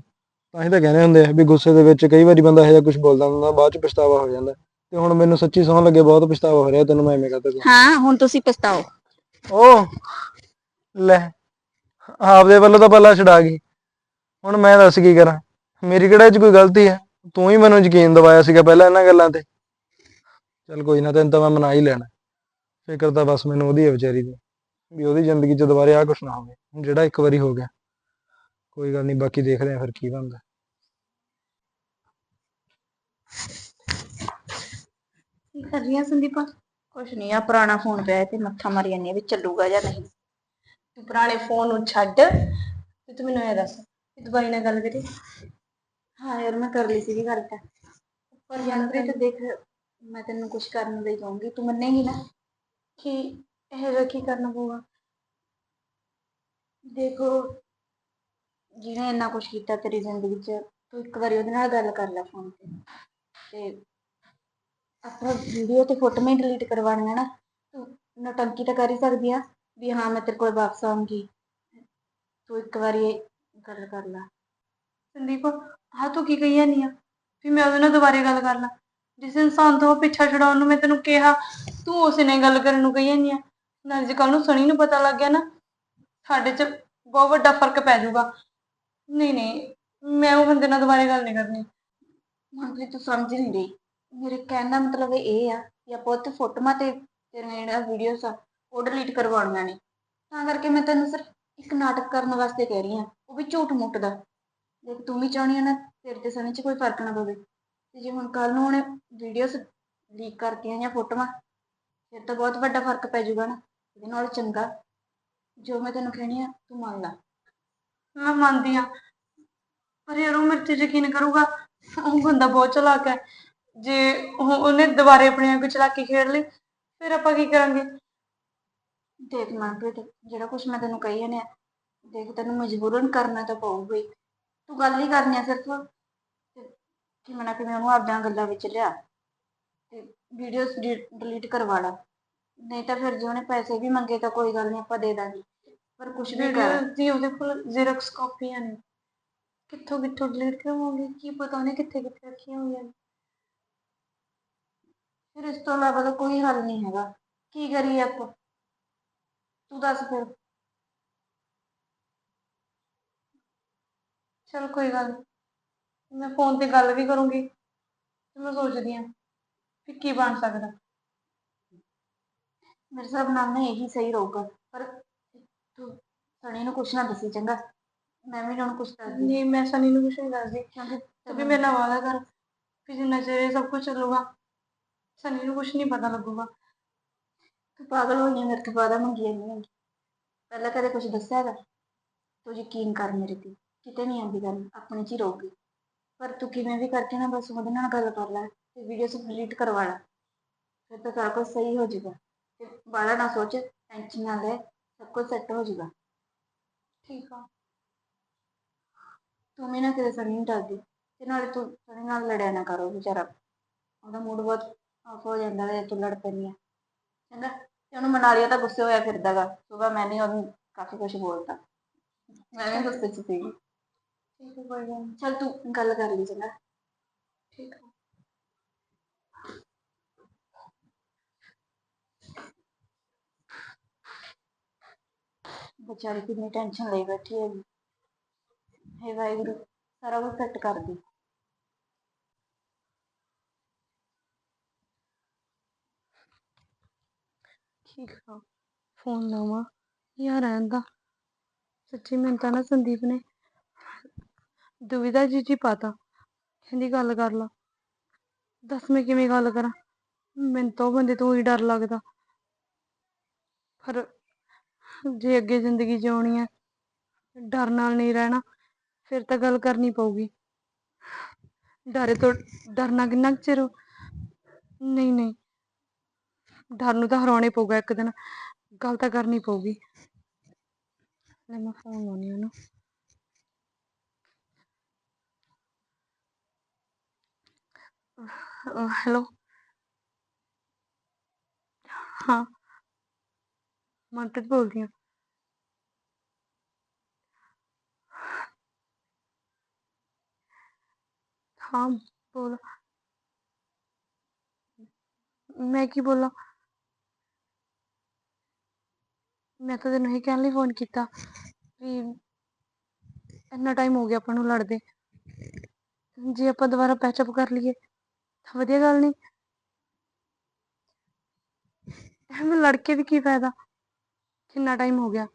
Speaker 1: ਤਾਂ ਹੀ ਤਾਂ ਕਹਿੰਦੇ ਹੁੰਦੇ ਆ ਵੀ ਗੁੱਸੇ ਦੇ ਵਿੱਚ ਕਈ ਵਾਰੀ ਬੰਦਾ ਇਹੋ ਜਿਹਾ ਕੁਝ ਬੋਲਦਾ ਹੁੰਦਾ ਬਾਅਦ ਚ ਪਛਤਾਵਾ ਹੋ ਜਾਂਦਾ। ਤੇ ਹੁਣ ਮੈਨੂੰ ਸੱਚੀ ਸੌਂ ਲੱਗੇ ਬਹੁਤ ਪਛਤਾਵਾ ਹੋ ਰਿਹਾ ਤੈਨੂੰ ਮੈਂ ਐਵੇਂ ਕਹਤਾ
Speaker 2: ਹਾਂ ਹੁਣ ਤੁਸੀਂ ਪਛਤਾਓ।
Speaker 1: ਓ ਲੈ ਆਪਦੇ ਵੱਲੋਂ ਤਾਂ ਪੱਲਾ ਛਡਾ ਗਈ। ਹੁਣ ਮੈਂ ਦੱਸ ਕੀ ਕਰਾਂ? ਮੇਰੀ ਕਿਹੜਾ ਇਹ 'ਚ ਕੋਈ ਗਲਤੀ ਹੈ ਤੂੰ ਹੀ ਮੈਨੂੰ ਯਕੀਨ ਦਿਵਾਇਆ ਸੀਗਾ ਪਹਿਲਾਂ ਇਹਨਾਂ ਗੱਲਾਂ ਤੇ। ਚੱਲ ਕੋਈ ਨਾ, ਤੈਨੂੰ ਤਾਂ ਮੈਂ ਮਨਾ ਹੀ ਲੈਣਾ। ਫਿਕਰ ਤਾਂ ਬਸ ਮੈਨੂੰ ਉਹਦੀ ਹੈ ਵਿਚਾਰੀ ਦੀ, ਵੀ ਉਹਦੀ ਜ਼ਿੰਦਗੀ 'ਚ ਦੁਬਾਰੇ ਆ ਕੁਛ ਨਾ ਹੋਵੇ। ਜਿਹੜਾ ਇੱਕ ਵਾਰੀ ਹੋ ਗਿਆ, ਕੋਈ ਗੱਲ ਨਹੀਂ ਬਾਕੀ ਦੇਖਦੇ ਆ ਫਿਰ ਕੀ ਬਣਦਾ।
Speaker 2: ਕੀ ਕਰ ਰਹੀ ਆ ਸੰਦੀਪ? ਕੁਛ ਨਹੀਂ ਆ, ਪੁਰਾਣਾ ਫੋਨ ਪਿਆ ਤੇ ਮੱਥਾ ਮਾਰੀ ਜਾਂਦੀ ਆ ਵੀ ਚੱਲੂਗਾ ਜਾਂ ਨਹੀਂ।
Speaker 3: ਤੂੰ ਪੁਰਾਣੇ ਫੋਨ ਨੂੰ ਛੱਡ, ਤੇ ਤੂੰ ਮੈਨੂੰ ਇਹ ਦੱਸ ਕਿ ਦੁਬਾਰਾ ਨਾਲ ਗੱਲ ਕਰੀ
Speaker 2: ਹਾਂ ਯਾਰ ਮੈਂ ਕਰ ਲਈ ਸੀਗੀ ਗੱਲ ਤਾਂ। ਪਰ ਮਨਪ੍ਰੀਤ ਦੇਖ, ਮੈਂ ਤੈਨੂੰ ਕੁਝ ਕਰਨ ਲਈ ਕਹੂੰਗੀ, ਤੂੰ ਮੰਨੇਗੀ ਨਾ
Speaker 3: ਕਿ ਇਹ ਜਿਹਾ ਕੀ ਕਰਨਾ ਪਊਗਾ?
Speaker 2: ਦੇਖੋ, ਜਿਹਨੇ ਇੰਨਾ ਕੁਝ ਕੀਤਾ ਤੇਰੀ ਜ਼ਿੰਦਗੀ 'ਚ, ਤੂੰ ਇੱਕ ਵਾਰੀ ਉਹਦੇ ਨਾਲ ਗੱਲ ਕਰ ਲੈ ਫੋਨ ਤੇ। ਤੇ ਆਪਣਾ ਵੀਡੀਓ ਤੇ ਫੋਟੋ ਮੈਂ ਡਿਲੀਟ ਕਰਵਾਉਣੀਆਂ ਨਾ, ਤੂੰ ਨਟੰਕੀ ਤਾਂ ਕਰ ਹੀ ਸਕਦੀ ਆ ਵੀ ਹਾਂ, ਮੈਂ ਤੇਰੇ ਕੋਲ ਵਾਪਸ ਆਉਂਗੀ ਤੂੰ ਇੱਕ ਵਾਰੀ ਇਹ ਗੱਲ ਕਰ ਲੈ।
Speaker 3: ਸੰਦੀਪ ਹਾਂ ਤੂੰ ਕੀ ਕਹੀ ਜਾਂਦੀ ਆ? ਵੀ ਮੈਂ ਉਹਦੇ ਨਾਲ ਦੁਬਾਰੇ ਗੱਲ ਕਰ ਲਾਂ। ਜਿਸ ਇਨਸਾਨ ਤੋਂ ਉਹ ਪਿੱਛਾ ਛਡਾਉਣ ਨੂੰ ਮੈਂ ਤੈਨੂੰ ਕਿਹਾ, ਤੂੰ ਉਸੇ ਨਾਲ ਗੱਲ ਕਰਨ ਨੂੰ ਕਹੀ ਜਾਂਦੀ ਆ। ਨਾਲ ਜੇ ਕੱਲ ਨੂੰ ਸਣੀ ਨੂੰ ਪਤਾ ਲੱਗ ਗਿਆ ਨਾ, ਸਾਡੇ 'ਚ ਬਹੁਤ ਵੱਡਾ ਫ਼ਰਕ ਪੈ ਜਾਊਗਾ। ਨਹੀਂ ਨਹੀਂ, ਮੈਂ ਉਹ ਬੰਦੇ ਨਾਲ ਦੁਬਾਰੇ ਗੱਲ ਨਹੀਂ ਕਰਨੀ।
Speaker 2: ਮਨਪ੍ਰੀਤ, ਤੂੰ ਸਮਝ ਨਹੀਂ ਰਹੀ। ਮੇਰੇ ਕਹਿਣ ਦਾ ਮਤਲਬ ਇਹ ਆ ਕਿ ਆਪਾਂ ਉੱਥੇ ਫੋਟੋਆਂ ਤੇ ਤੇਰੀਆਂ ਜਿਹੜੀਆਂ ਵੀਡੀਓਸ ਆ, ਉਹ ਡਿਲੀਟ ਕਰਵਾਉਣੀਆਂ ਨੇ। ਤਾਂ ਕਰਕੇ ਮੈਂ ਤੈਨੂੰ ਸਿਰਫ ਇੱਕ ਨਾਟਕ ਕਰਨ ਵਾਸਤੇ ਕਹਿ ਰਹੀ ਹਾਂ। ਉਹ ਵੀ ਝੂਠ ਮੁੱਟ ਦਾ। ਦੇਖ ਤੂੰ ਵੀ ਚਾਹਣੀ ਆ ਨਾ ਤੇਰੇ ਤੇ ਸਣੀ 'ਚ ਕੋਈ ਫ਼ਰਕ ਨਾ ਪਵੇ। ਤੇ ਜੇ ਹੁਣ ਕੱਲ ਨੂੰ ਉਹਨੇ ਵੀਡੀਓਸ ਲੀਕ ਕਰਤੀਆਂ ਜਾਂ ਫੋਟੋਆਂ ਫਿਰ ਤਾਂ ਬਹੁਤ ਵੱਡਾ ਫ਼ਰਕ ਪੈ ਜਾਊਗਾ ਨਾ। ਇਹਦੇ ਨਾਲ ਚੰਗਾ। ਜੋ ਮੈਂ ਤੈਨੂੰ ਕਹਿਣੀ ਆ ਤੂੰ ਮੰਨ ਲੈ।
Speaker 3: ਮੈਂ ਮੰਨਦੀ ਆ। ਪਰ ਯਾਰ ਉਹ ਮੇਰੇ ਤੇ ਯਕੀਨ ਕਰੂਗਾ ਉਹ ਬੰਦਾ ਬਹੁਤ ਚਲਾਕ ਹੈ। ਜੇ ਉਹ ਉਹਨੇ ਦੁਬਾਰੇ ਆਪਣੇ ਆਪ ਚਲਾਕੀ ਖੇਡ ਲਈ ਫਿਰ ਆਪਾਂ ਕੀ ਕਰਾਂਗੇ?
Speaker 2: ਦੇਖ ਮਨਪ੍ਰੀਤ ਜਿਹੜਾ ਕੁਝ ਮੈਂ ਤੈਨੂੰ ਕਹੀ ਜਾਂਦੇ ਆ ਦੇਖ ਤੈਨੂੰ ਮਜਬੂਰਨ ਕਰਨਾ ਤਾਂ ਪਊਗਾ ਹੀ। ਤੂੰ ਗੱਲ ਹੀ ਕਰਨੀ ਆ ਸਿਰਫ ਤੇ। ਕਿਵੇਂ ਨਾ ਕਿਵੇਂ ਉਹਨੂੰ ਆਪਦੀਆਂ ਗੱਲਾਂ ਵਿੱਚ ਲਿਆ। ਤੇ ਵੀਡੀਓਜ਼ ਡਿਲੀਟ ਕਰਵਾ ਲਾ। ਨਹੀਂ ਤਾਂ ਫਿਰ ਜੇ ਉਹਨੇ ਪੈਸੇ ਵੀ ਮੰਗੇ ਤਾਂ ਕੋਈ ਗੱਲ ਨਹੀਂ, ਆਪਾਂ ਦੇ ਦਾਂਗੇ। ਪਰ ਕੁਝ ਵੀ ਕਰ।
Speaker 3: ਵੀਡੀਓ ਉਹਦੇ ਕੋਲ ਜ਼ੈਰੋਕਸ ਕਾਪੀਆਂ ਨੇ। ਕਿੱਥੋਂ ਕਿੱਥੋਂ ਡਿਲੀਟ ਕਰਵਾਉਂਗੀ ਕੀ ਪਤਾ ਉਹਨੇ ਕਿੱਥੇ ਕਿੱਥੇ ਰੱਖੀਆਂ ਹੋਈਆਂ ਨੇ।
Speaker 2: ਫਿਰ ਇਸ ਤੋਂ ਇਲਾਵਾ ਤਾਂ ਕੋਈ ਹੱਲ ਨਹੀਂ ਹੈਗਾ। ਕੀ ਕਰੀਏ ਆਪਾਂ? ਤੂੰ ਦੱਸ ਫਿਰ।
Speaker 3: ਚਲ ਕੋਈ ਗੱਲ ਨੀ। ਮੈਂ ਫੋਨ ਤੇ ਗੱਲ ਵੀ ਕਰੂੰਗੀ ਤੇ ਮੈਂ ਸੋਚਦੀ ਆ ਕਿ ਕੀ ਬਣ ਸਕਦਾ।
Speaker 2: ਮੇਰੇ ਹਿਸਾਬ ਨਾਲ ਨਾ ਇਹੀ ਸਹੀ ਰਹੂਗਾ ਪਰ ਤੂੰ ਸਣੀ ਨੂੰ ਕੁਛ ਨਾ ਦੱਸੀ ਚੰਗਾ। ਮੈਂ ਵੀ ਉਹਨੂੰ ਕੁਛ ਦੱਸਦੀ।
Speaker 3: ਨਹੀਂ ਮੈਂ ਸਨੀ ਨੂੰ ਕੁਛ ਨਹੀਂ ਦੱਸਦੀ
Speaker 2: ਕਿਉਂਕਿ
Speaker 3: ਤੂੰ ਵੀ ਮੇਰੇ ਨਾਲ ਵਾਅਦਾ ਕਰ ਕਿ ਜਿੰਨਾ ਚਿਰ ਇਹ ਸਭ ਕੁਝ ਚੱਲੂਗਾ ਸਨੀ ਨੂੰ ਕੁਛ ਨਹੀਂ ਪਤਾ ਲੱਗੂਗਾ।
Speaker 2: ਤੂੰ ਪਾਗਲ ਹੋ ਗਈ ਮੇਰੇ ਤੋਂ ਵਾਦਾ ਮੰਗੀ ਜਾਂਦੀ ਪਹਿਲਾਂ ਕਦੇ ਕੁਝ ਦੱਸਿਆ ਹੈਗਾ ਤੂੰ ਯਕੀਨ ਕਰ ਮੇਰੇ ਤੇ। ਕਿਤੇ ਨਹੀਂ ਆਉਂਦੀ ਗੱਲ ਆਪਣੇ 'ਚ ਹੀ ਰਹੂਗੀ। ਪਰ ਤੂੰ ਕਿਵੇਂ ਵੀ ਕਰਕੇ ਨਾ ਬਸ ਉਹਦੇ ਨਾਲ ਗੱਲ ਕਰ ਲੈ ਤੇ ਵੀਡੀਓ ਸ ਡਿਲੀਟ ਕਰਵਾ ਲੈ। ਫਿਰ ਤਾਂ ਸਾਰਾ ਕੁਝ ਸਹੀ ਹੋ ਜਾਊਗਾ। ਤੇ ਬਾਲਾ ਨਾ ਸੋਚ ਟੈਨਸ਼ਨ ਨਾ ਲੈ ਸਭ ਕੁਝ ਸੈੱਟ ਹੋ ਜਾਊਗਾ।
Speaker 3: ਠੀਕ ਆ।
Speaker 2: ਤੂੰ ਵੀ ਨਾ ਕਿਤੇ ਸਣੀ ਨੂੰ ਦੱਸਦੀ ਤੇ ਨਾਲੇ ਤੂੰ ਸਣੀ ਨਾਲ ਲੜਿਆ ਨਾ ਕਰੋ ਵਿਚਾਰਾ। ਉਹਦਾ ਮੂਡ ਬਹੁਤ ਆਫ ਹੋ ਜਾਂਦਾ ਹੈ ਤੂੰ ਲੜ ਪੈਂਦੀ ਆ। ਚੰਗਾ ਤੇ ਉਹਨੂੰ ਮਨਾ ਲਿਆ ਤਾਂ ਗੁੱਸੇ ਹੋਇਆ ਫਿਰਦਾਗਾ ਸੁਬਾ ਮੈਨੇ ਉਹਨੂੰ ਕਾਫੀ ਕੁਝ ਬੋਲਤਾ। ਮੈਂ ਵੀ ਗੁੱਸੇ 'ਚ ਸੀਗੀ।
Speaker 3: ਠੀਕ ਹੈ, ਕੋਈ ਗੱਲ ਨੀ।
Speaker 2: ਚਲ ਤੂੰ ਗੱਲ ਕਰ ਲਈ ਚੰਗਾ।
Speaker 3: ਠੀਕ ਆ
Speaker 2: ਵਿਚਾਰੀ ਕਿੰਨੀ ਟੈਨਸ਼ਨ ਲਈ ਬੈਠੀ ਹੈ ਹੇ ਵਾਹਿਗੁਰੂ, ਸਾਰਾ ਕੁਝ ਸੈੱਟ ਕਰ ਦੇ।
Speaker 3: ਕੀ ਕਰਾਂ ਫੋਨ ਲਾਵਾਂ। ਜਾਂ ਰਹਿਣ ਦਾ। ਸੱਚੀ ਮੈਨੂੰ ਤਾਂ ਨਾ ਸੰਦੀਪ ਨੇ ਦੁਵਿਧਾ ਜੀ ਜੀ ਪਾਤਾ। ਕਹਿੰਦੀ, ਗੱਲ ਕਰ ਲਾ। ਦੱਸ ਮੈਂ ਕਿਵੇਂ ਗੱਲ ਕਰਾਂ? ਮੈਨੂੰ ਤਾਂ ਉਹ ਬੰਦੇ ਤੋਂ ਹੀ ਡਰ ਲੱਗਦਾ। ਪਰ ਜੇ ਅੱਗੇ ਜ਼ਿੰਦਗੀ ਜਿਉਣੀ ਹੈ ਡਰ ਨਾਲ ਨਹੀਂ ਰਹਿਣਾ, ਫਿਰ ਤਾਂ ਗੱਲ ਕਰਨੀ ਪਊਗੀ। ਡਰੇ ਤੋਂ ਡਰਨਾ ਕਿੰਨਾ ਕੁ ਚਿਰ? ਨਹੀਂ ਨਹੀਂ। ਡਰ ਨੂੰ ਤਾਂ ਹਰਾਉਣਾ ਹੀ ਪਊਗਾ ਇੱਕ ਦਿਨ। ਗੱਲ ਤਾਂ ਕਰਨੀ ਪਊਗੀ। ਲੈ ਮੈਂ ਫੋਨ ਲਾਉਣੀ ਉਹਨੂੰ। ਹੈਲੋ ਹਾਂ। ਮਨਪ੍ਰੀਤ ਬੋਲਦੀ ਹਾਂ ਹਾਂ, ਬੋਲ। ਮੈਂ ਕੀ ਬੋਲਾਂ? ਮੈਂ ਤਾਂ ਤੈਨੂੰ ਇਹ ਕਹਿਣ ਲਈ ਫੋਨ ਕੀਤਾ ਵੀ ਇੰਨਾ ਟਾਈਮ ਹੋ ਗਿਆ ਆਪਾਂ ਨੂੰ ਲੜਦੇ। ਜੇ ਆਪਾਂ ਦੁਬਾਰਾ ਪੈਚਅਪ ਕਰ ਲਈਏ ਤਾਂ ਵਧੀਆ ਗੱਲ ਨਹੀਂ ਐਵੇਂ ਲੜ ਵੀ ਕੀ ਫਾਇਦਾ? ਕਿੰਨਾ ਟਾਈਮ ਹੋ ਗਿਆ?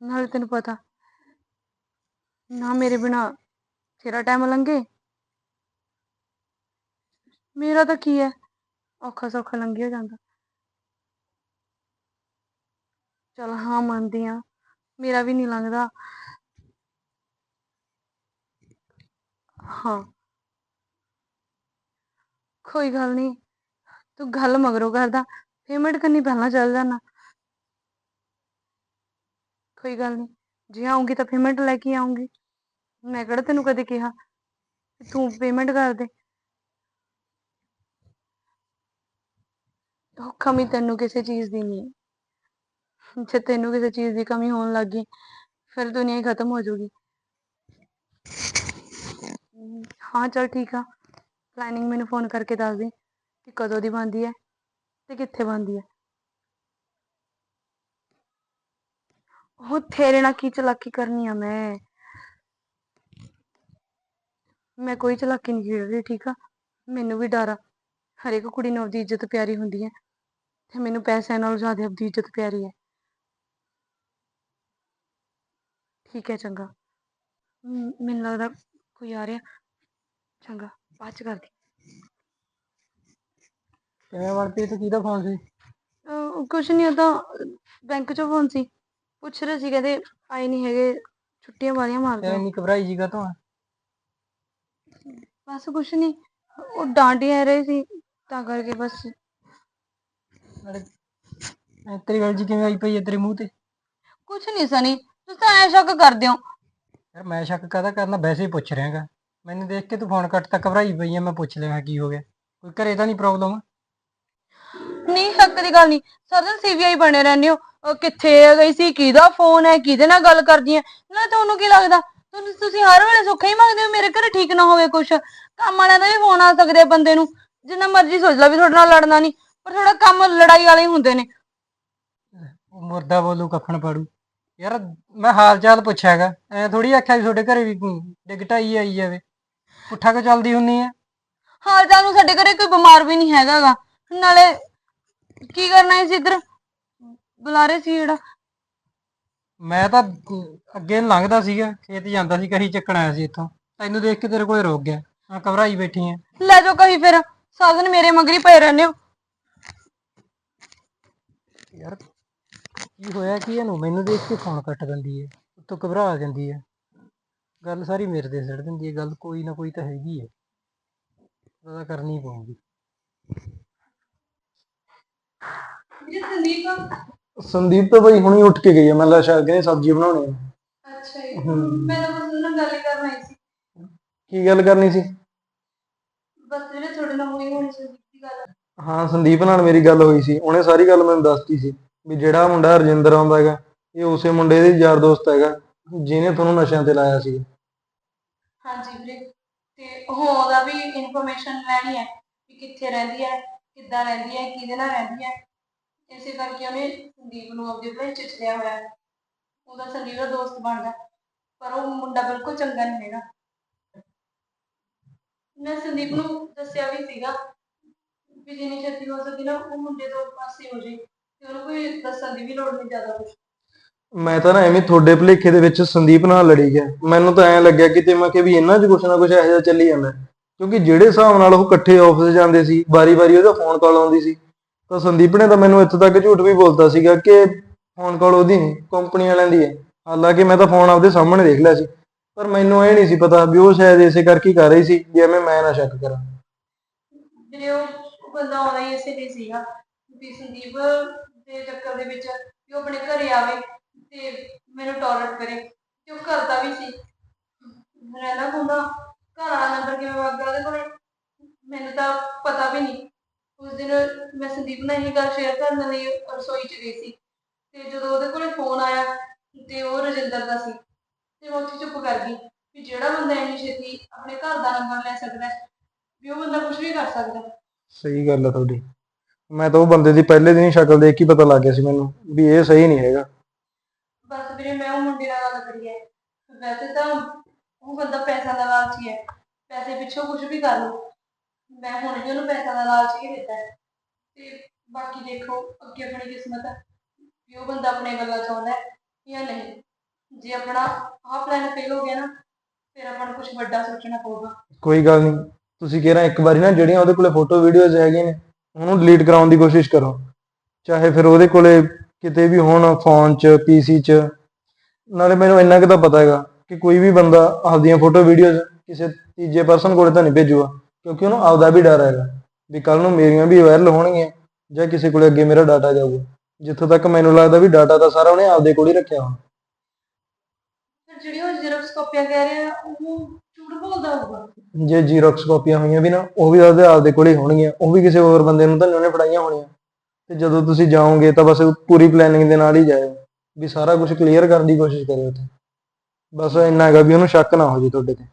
Speaker 3: ਨਾਲੇ ਤੈਨੂੰ ਪਤਾ, ਨਾ ਮੇਰੇ ਬਿਨਾ ਤੇਰਾ ਟਾਈਮ ਲੰਘੇ। ਮੇਰਾ ਤਾਂ ਕੀ ਹੈ? ਔਖਾ ਸੌਖਾ ਲੰਘਿਆ ਜਾਂਦਾ। ਚਲ ਹਾਂ, ਮੰਨਦੀ ਆ ਮੇਰਾ ਵੀ ਨਹੀਂ ਲੰਘਦਾ। ਹਾਂ। ਕੋਈ ਗੱਲ ਨਹੀਂ ਤੂੰ ਗੱਲ ਮਗਰੋਂ ਕਰਦਾ ਪੇਮੈਂਟ ਕਰਨੀ ਪਹਿਲਾਂ ਚੱਲ ਜਾਣਾ ਕੋਈ ਗੱਲ ਨਹੀਂ ਜੇ ਆਉਂਗੀ ਤਾਂ ਪੇਮੈਂਟ ਲੈ ਕੇ ਆਉਂਗੀ ਮੈਂ ਕਿਹੜਾ ਤੈਨੂੰ ਕਦੇ ਕਿਹਾ? ਤੂੰ ਪੇਮੈਂਟ ਕਰ ਦੇ। ਉਹ ਕਮੀ ਤੈਨੂੰ ਕਿਸੇ ਚੀਜ਼ ਦੀ ਨਹੀਂ ਜੇ ਤੈਨੂੰ ਕਿਸੇ ਚੀਜ਼ ਦੀ ਕਮੀ ਹੋਣ ਲੱਗੀ ਫਿਰ ਦੁਨੀਆ ਹੀ ਖਤਮ ਹੋ ਜਾਊਗੀ। ਹਾਂ, ਚਲ ਠੀਕ ਆ। ਪਲੈਨਿੰਗ ਮੈਨੂੰ ਫੋਨ ਕਰਕੇ ਦੱਸ ਦੇ ਕਿ ਕਦੋਂ ਦੀ ਬਣਦੀ ਹੈ ਤੇ ਕਿੱਥੇ ਬਣਦੀ ਹੈ। ਉਹ ਤੇਰੇ ਨਾਲ ਕੀ ਚਲਾਕੀ ਕਰਨੀ ਆ ਮੈਂ? ਮੈਂ ਕੋਈ ਚਲਾਕੀ ਨਹੀਂ ਖੇਡ ਰਹੀ ਠੀਕ ਆ? ਮੈਨੂੰ ਵੀ ਡਰ ਆ। ਹਰੇਕ ਕੁੜੀ ਨੂੰ ਆਪਦੀ ਇੱਜ਼ਤ ਪਿਆਰੀ ਹੁੰਦੀ ਹੈ ਤੇ ਮੈਨੂੰ ਪੈਸਿਆਂ ਨਾਲੋਂ ਜ਼ਿਆਦਾ ਆਪਦੀ ਇੱਜ਼ਤ ਪਿਆਰੀ ਹੈ। ਠੀਕ ਹੈ, ਚੰਗਾ। ਮੈਨੂੰ ਲੱਗਦਾ ਕੋਈ ਆ ਰਿਹਾ। ਚੰਗਾ। ਬਾਅਦ ਚ ਕਰਦੀ।
Speaker 1: ਕਿਵੇਂ ਮਨਪ੍ਰੀਤ ਕਿਹਦਾ ਫੋਨ ਸੀ?
Speaker 3: ਅਹ ਕੁਛ ਨਹੀਂ ਉਹ ਤਾਂ ਬੈਂਕ ਚੋਂ ਫੋਨ ਸੀ। ਪੁੱਛ ਰਹੇ ਸੀ ਕਹਿੰਦੇ ਆਏ ਨਹੀਂ ਹੈਗੇ ਛੁੱਟੀਆਂ ਵਾਲੀਆਂ ਮਾਰਦੇ ਆ।
Speaker 1: ਇੰਨੀ ਘਬਰਾਈ ਜੀ ਕਾ ਤੂੰ
Speaker 3: ਬਸ ਕੁਛ ਨਹੀਂ ਉਹ ਹੀ ਰਹੇ ਸੀ ਤਾਂ ਕਰਕੇ ਬਸ।
Speaker 1: ਤੇਰੀ ਗੱਲ ਜੀ ਕਿਵੇਂ ਆਈ ਪਈ ਹੈ ਤੇਰੇ ਮੂੰਹ ਤੇ?
Speaker 3: ਕੁਛ ਨਹੀਂ ਸਨੀ ਤੁਸੀਂ ਤਾਂ ਐ ਸ਼ੱਕ ਕਰਦੇ ਹੋ।
Speaker 1: ਯਾਰ ਮੈਂ ਸ਼ੱਕ ਕਾਹਦਾ ਕਰਨਾ ਵੈਸੇ ਹੀ ਪੁੱਛ ਰਿਹਾਗਾ। ਮੈਨੂੰ ਦੇਖ ਕੇ ਤੂੰ ਫੋਨ ਕੱਟ ਤਾਂ ਘਬਰਾਈ ਪਈ ਆ ਮੈਂ ਪੁੱਛ ਲਿਆ ਕੀ ਹੋ ਗਿਆ। ਕੋਈ ਘਰੇ ਤਾਂ ਨਹੀਂ ਪ੍ਰੋਬਲਮ
Speaker 3: ਨਹੀਂ ਸ਼ੱਕ ਦੀ ਗੱਲ ਨਹੀਂ। ਸਾਰਾ ਦਿਨ ਸੀਬੀਆਈ ਬਣੇ ਰਹਿੰਦੇ ਹੋ। ਉਹ ਕਿੱਥੇ ਗਈ ਸੀ? ਕਿਹਦਾ ਫੋਨ ਹੈ? ਕਿਹਦੇ ਨਾਲ ਗੱਲ ਕਰਦੀ ਹੈ? ਨਾ ਤੁਹਾਨੂੰ ਕੀ ਲੱਗਦਾ? ਤੁਹਾਨੂੰ ਤੁਸੀਂ ਹਰ ਵੇਲੇ ਸੁੱਖਾ ਹੀ ਮੰਗਦੇ ਹੋ ਮੇਰੇ ਘਰੇ ਠੀਕ ਨਾ ਹੋਵੇ ਕੁਛ। ਕੰਮ ਵਾਲਿਆਂ ਦਾ ਵੀ ਫੋਨ ਆ ਸਕਦੇ ਆ ਬੰਦੇ ਨੂੰ। ਜਿੰਨਾ ਮਰਜ਼ੀ ਸੋਚ ਲਾ ਵੀ ਤੁਹਾਡੇ ਨਾਲ ਲੜਨਾ ਨਹੀਂ ਪਰ ਥੋੜਾ ਕੰਮ ਲੜਾਈ ਵਾਲੇ ਹੀ ਹੁੰਦੇ ਨੇ।
Speaker 1: ਉਹ ਮੁਰਦਾ ਬੋਲੂ ਕੱਖਣ ਪਾੜੂ। ਯਾਰ ਮੈਂ ਹਾਲ ਚਾਲ ਪੁੱਛਿਆਗਾ ਐ ਥੋੜੀ ਆਖਿਆ ਵੀ ਤੁਹਾਡੇ ਘਰੇ ਵੀ ਡਿਗਟਾਈ ਆਈ ਜਾਵੇ। ਪੁੱਠਾ ਕਿ ਚੱਲਦੀ ਹੁੰਨੀ ਆ?
Speaker 3: ਹਾਲ ਚਾਲ ਨੂੰ ਸਾਡੇ ਘਰੇ ਕੋਈ ਬਿਮਾਰ ਵੀ ਨਹੀਂ ਹੈਗਾਗਾ। ਨਾਲੇ ਕੀ ਕਰਨਾ ਸੀ ਇੱਧਰ? ਬੁਲਾ ਰਹੇ ਸੀ ਜਿਹੜਾ।
Speaker 1: ਮੈਂ ਤਾਂ ਅੱਗੇ ਨੂੰ ਲੰਘਦਾ ਸੀਗਾ ਖੇਤ ਜਾਂਦਾ ਸੀ ਕਹੀ ਚੱਕਣ ਆਇਆ ਸੀ ਇੱਥੋਂ। ਤੈਨੂੰ ਦੇਖ ਕੇ ਤੇਰੇ ਕੋਲ ਰੁਕ ਗਿਆ। ਮੈਂ ਘਬਰਾਈ ਬੈਠੀ ਆ।
Speaker 3: ਲੈ ਜਾਓ ਕਹੀ ਫਿਰ। ਸਾਰਾ ਦਿਨ ਮੇਰੇ ਮਗਰੀ ਪਏ ਰਹਿੰਦੇ ਹੋ।
Speaker 1: ਯਾਰ ਕੀ ਹੋਇਆ ਕੀ ਇਹਨੂੰ? ਮੈਨੂੰ ਦੇਖ ਕੇ ਫੋਨ ਕੱਟ ਦਿੰਦੀ ਹੈ ਉੱਤੋਂ ਘਬਰਾ ਜਾਂਦੀ ਹੈ ਗੱਲ ਸਾਰੀ ਮੇਰੇ ਤੇ ਸਿੱਟ ਦਿੰਦੀ ਹੈ ਗੱਲ ਕੋਈ ਨਾ ਕੋਈ ਤਾਂ ਹੈਗੀ ਹੈ। ਪਤਾ ਕਰਨੀ ਪਊਗੀ। ਸੰਦੀਪ ਤਾਂ ਬਈ ਹੁਣੀ ਉੱਠ ਕੇ ਗਈ ਹੈ ਮੈਂ ਲਾ ਸ਼ਾਇਦ ਕਿ ਸਬਜ਼ੀ ਬਣਾਉਣੀ ਹੈ।
Speaker 3: ਅੱਛਾ ਜੀ। ਮੈਂ ਤਾਂ ਬਸ ਉਹਨਾਂ ਨਾਲ ਗੱਲ ਕਰਨ ਆਈ ਸੀ।
Speaker 1: ਕੀ ਗੱਲ ਕਰਨੀ ਸੀ?
Speaker 3: ਬਸ ਜਿਹੜੇ ਤੁਹਾਡੇ ਨਾਲ ਹੋਈ ਹੋਣੀ ਸੀ ਦੀ ਗੱਲ।
Speaker 1: ਹਾਂ ਸੰਦੀਪ ਨਾਲ ਮੇਰੀ ਗੱਲ ਹੋਈ ਸੀ। ਉਹਨੇ ਸਾਰੀ ਗੱਲ ਮੈਨੂੰ ਦੱਸਤੀ ਸੀ ਵੀ ਜਿਹੜਾ ਮੁੰਡਾ ਰਜਿੰਦਰ ਆਉਂਦਾ ਹੈਗਾ ਇਹ ਉਸੇ ਮੁੰਡੇ ਦੇ ਯਾਰ ਦੋਸਤ ਹੈਗਾ ਜਿਹਨੇ ਤੁਹਾਨੂੰ ਨਸ਼ਿਆਂ ਤੇ ਲਾਇਆ ਸੀ।
Speaker 3: ਹਾਂਜੀ ਵੀਰੇ, ਤੇ ਉਹ ਉਹਦਾ ਵੀ ਇਨਫੋਰਮੇਸ਼ਨ ਲੈਣੀ ਹੈ ਕਿ ਕਿੱਥੇ ਰਹਿੰਦੀ ਹੈ, ਕਿੱਦਾਂ ਰਹਿੰਦੀ ਹੈ, ਕਿਹਦੇ ਨਾਲ ਰਹਿੰਦੀ ਹੈ। ਇਸੇ ਕਰਕੇ ਉਹਨੇ ਸੰਦੀਪ ਨੂੰ ਆਪਦੇ ਭਲੇ ਚ ਲਿਆ ਹੋਇਆ। ਹੈ। ਉਹਦਾ ਸੰਦੀਪ ਦਾ ਦੋਸਤ ਬਣਦਾ, ਪਰ ਉਹ ਮੁੰਡਾ ਬਿਲਕੁਲ ਚੰਗਾ ਨਹੀਂ ਹੈਗਾ। ਮੈਂ ਸੰਦੀਪ ਨੂੰ ਦੱਸਿਆ ਵੀ ਸੀਗਾ ਵੀ ਜਿੰਨੀ ਛੇਤੀ ਹੋ ਸਕੇ ਨਾ, ਉਹ ਮੁੰਡੇ ਤੋਂ ਪਾਸੇ ਹੋ ਜੇ ਤੇ ਉਹਨੂੰ ਕੋਈ ਦੱਸਣ ਦੀ ਵੀ ਲੋੜ ਨਹੀਂ ਜ਼ਿਆਦਾ ਕੁਛ।
Speaker 1: ਮੈਂ ਤਾਂ ਨਾ ਐਵੇਂ ਤੁਹਾਡੇ ਭਲੇਖੇ ਦੇ ਵਿੱਚ ਸੰਦੀਪ ਨਾਲ ਲੜੀ ਗਿਆ। ਮੈਨੂੰ ਤਾਂ ਐਂ ਲੱਗਿਆ ਕਿਤੇ ਮੈਂ ਕਿ ਵੀ ਇਹਨਾਂ 'ਚ ਕੁਛ ਨਾ ਕੁਛ ਇਹੋ ਜਿਹਾ ਚੱਲੀ ਜਾਂਦਾ। ਕਿਉਂਕਿ ਜਿਹੜੇ ਹਿਸਾਬ ਨਾਲ ਉਹ ਇਕੱਠੇ ਆਫਿਸ ਜਾਂਦੇ ਸੀ, ਵਾਰੀ-ਵਾਰੀ ਉਹਦਾ ਫੋਨ ਕਾਲ ਆਉਂਦੀ ਸੀ, ਤਾਂ ਸੰਦੀਪ ਨੇ ਤਾਂ ਮੈਨੂੰ ਇੱਥੇ ਤੱਕ ਝੂਠ ਵੀ ਬੋਲਤਾ ਸੀਗਾ ਕਿ ਫੋਨ ਕਾਲ ਉਹਦੀ ਨਹੀਂ ਕੰਪਨੀ ਵਾਲਿਆਂ ਦੀ ਹੈ। ਹਾਲਾਂਕਿ ਮੈਂ ਤਾਂ ਫੋਨ ਆਪਦੇ ਸਾਹਮਣੇ ਦੇਖ ਲਿਆ ਸੀ, ਪਰ ਮੈਨੂੰ ਇਹ ਨਹੀਂ ਸੀ ਪਤਾ ਵੀ ਉਹ ਸ਼ਾਇਦ ਇਸੇ ਕਰਕੇ ਕਰ ਰਹੀ ਸੀ ਵੀ ਐਵੇਂ ਮੈਂ ਨਾ ਸ਼ੱਕ ਕਰਾਂ।
Speaker 3: ਵੀਰੇ ਉਹ ਬੰਦਾ ਆਉਂਦਾ ਹੀ ਇਸੇ ਲਈ ਸੀਗਾ, ਵੀ ਸੰਦੀਪ ਦੇ ਚੱਕਰ ਦੇ ਵਿੱਚ ਵੀ ਉਹ ਆਪਣੇ ਘਰੇ ਆਵੇ ਤੇ ਮੈਨੂੰ ਟੋਲਰੇਟ ਕਰੇ ਤੇ ਉਹ ਕਰਦਾ ਵੀ ਸੀ। ਰਹਿਣਾ ਹੁੰਦਾ, ਘਰ ਵਾਲਾ ਨੰਬਰ ਕਿਵੇਂ ਵਗ ਗਿਆ ਉਹਦੇ ਕੋਲੇ? ਮੈਨੂੰ ਤਾਂ ਪਤਾ ਵੀ ਨਹੀਂ। ਉਸ ਦਿਨ ਮੈਂ ਸੰਦੀਪ ਨਾਲ ਇਹ ਗੱਲ ਸ਼ੇਅਰ ਕਰਨ ਲਈ ਰਸੋਈ 'ਚ ਗਈ ਸੀ ਤੇ ਜਦੋਂ ਉਹਦੇ ਕੋਲੇ ਫੋਨ ਆਇਆ ਤੇ ਉਹ ਰਜਿੰਦਰ ਦਾ ਸੀ ਤੇ ਮੈਂ ਉੱਥੇ ਚੁੱਪ ਕਰ ਗਈ ਵੀ ਜਿਹੜਾ ਬੰਦਾ ਇੰਨੀ ਛੇਤੀ ਆਪਣੇ ਵੀ ਕਰ ਸਕਦਾ
Speaker 1: ਸਹੀ ਗੱਲ ਆ ਤੁਹਾਡੀ। ਮੈਂ ਤਾਂ ਉਹ ਬੰਦੇ ਦੀ ਪਹਿਲੇ ਦਿਨ ਹੀ ਸ਼ਕਲ ਦੇਖ ਕੇ ਹੀ ਪਤਾ ਲੱਗ ਗਿਆ ਸੀ ਮੈਨੂੰ ਵੀ ਇਹ ਸਹੀ ਨਹੀਂ ਹੈਗਾ।
Speaker 3: ਵੀਰੇ ਮੈਂ ਉਹ ਮੁੰਡੇ ਨਾਲ ਗੱਲ ਕਰੀ ਹੈ ਵੈਸੇ ਤਾਂ ਉਹ ਬੰਦਾ ਪੈਸਾ ਦਾ ਲਾਲਚੀ ਹੈ ਪੈਸੇ ਪਿੱਛੋਂ ਕੁਝ ਵੀ ਕਰ ਲਓ। ਮੈਂ ਹੁਣ ਵੀ ਉਹਨੂੰ ਪੈਸਾ ਦਾ ਲਾਲਚ ਹੀ ਦਿੱਤਾ ਹੈ। ਤੇ ਬਾਕੀ ਦੇਖੋ, ਅੱਗੇ ਆਪਣੀ ਕਿਸਮਤ ਹੈ। ਵੀ ਉਹ ਬੰਦਾ ਆਪਣੇ ਗੱਲਾਂ ਚਾਹੁੰਦਾ ਹੈ ਜਾਂ ਨਹੀਂ। ਜੇ ਆਪਣਾ ਆਹ ਪਲਾਨ ਫੇਲ ਹੋ ਗਿਆ ਨਾ, ਫਿਰ ਆਪਾਂ ਨੂੰ ਕੁਝ ਵੱਡਾ ਸੋਚਣਾ ਪਊਗਾ।
Speaker 1: ਕੋਈ ਗੱਲ ਨਹੀਂ। ਤੁਸੀਂ ਕਹਿ ਰਹੇ ਇੱਕ ਵਾਰੀ ਨਾ ਜਿਹੜੀਆਂ ਉਹਦੇ ਕੋਲੇ ਫੋਟੋ ਵੀਡੀਓਜ਼ ਹੈਗੀਆਂ ਨੇ, ਉਹਨੂੰ ਡਿਲੀਟ ਕਰਾਉਣ ਦੀ ਕੋਸ਼ਿਸ਼ ਕਰੋ। ਚਾਹੇ ਫਿਰ ਉਹਦੇ ਕੋਲੇ ਕਿਤੇ ਵੀ ਹੋਣ ਫੋਨ 'ਚ ਪੀਸੀ 'ਚ ਨਾਲੇ ਮੈਨੂੰ ਇੰਨਾ ਕੁ ਤਾਂ ਪਤਾ ਹੈਗਾ ਕਿ ਕੋਈ ਵੀ ਬੰਦਾ ਆਪਦੀਆਂ ਫੋਟੋ ਵੀਡੀਓਜ਼ ਕਿਸੇ ਤੀਜੇ ਪਰਸਨ ਕੋਲੇ ਤਾਂ ਨਹੀਂ ਭੇਜੂਗਾ ਕਿਉਂਕਿ ਉਹਨੂੰ ਆਪਦਾ ਵੀ ਡਰ ਹੈਗਾ ਵੀ ਕੱਲ ਨੂੰ ਮੇਰੀਆਂ ਵੀ ਵਾਇਰਲ ਹੋਣਗੀਆਂ ਜਾਂ ਕਿਸੇ ਕੋਲੇ ਅੱਗੇ ਮੇਰਾ ਡਾਟਾ ਜਾਊਗਾ। ਜਿੱਥੋਂ ਤੱਕ ਮੈਨੂੰ ਲੱਗਦਾ ਵੀ ਡਾਟਾ ਤਾਂ ਸਾਰਾ ਉਹਨੇ ਆਪਦੇ ਕੋਲ ਹੀ ਰੱਖਿਆ ਹੋਣਾ।
Speaker 3: ਫਿਰ ਜਿਹੜੀ ਉਹ ਜ਼ੈਰੋਕਸ ਕਾਪੀਆਂ ਕਹਿ ਰਹੇ ਆ ਉਹ ਝੂਠ ਬੋਲਦਾ ਹੋਊਗਾ।
Speaker 1: ਜੇ ਜੀਰੋਕਸ ਕਾਪੀਆਂ ਹੋਈਆਂ ਵੀ ਨਾ ਉਹ ਵੀ ਉਹਦੇ ਆਪਦੇ ਕੋਲ ਹੀ ਹੋਣਗੀਆਂ ਉਹ ਵੀ ਕਿਸੇ ਹੋਰ ਬੰਦੇ ਨੂੰ ਤਾਂ ਨਹੀਂ ਉਹਨੇ ਫੜਾਈਆਂ ਹੋਣੀਆਂ। ਤੇ ਜਦੋਂ ਤੁਸੀਂ ਜਾਓਗੇ ਤਾਂ ਬਸ ਪੂਰੀ ਪਲੈਨਿੰਗ ਦੇ ਨਾਲ ਹੀ ਜਾਇਓ। ਵੀ ਸਾਰਾ ਕੁਝ ਕਲੀਅਰ ਕਰਨ ਦੀ ਕੋਸ਼ਿਸ਼ ਕਰਿਓ ਉੱਥੇ। ਬਸ ਇੰਨਾ ਹੈਗਾ ਵੀ ਉਹਨੂੰ ਸ਼ੱਕ ਨਾ ਹੋ ਜੇ ਤੁਹਾਡੇ ਤੇ।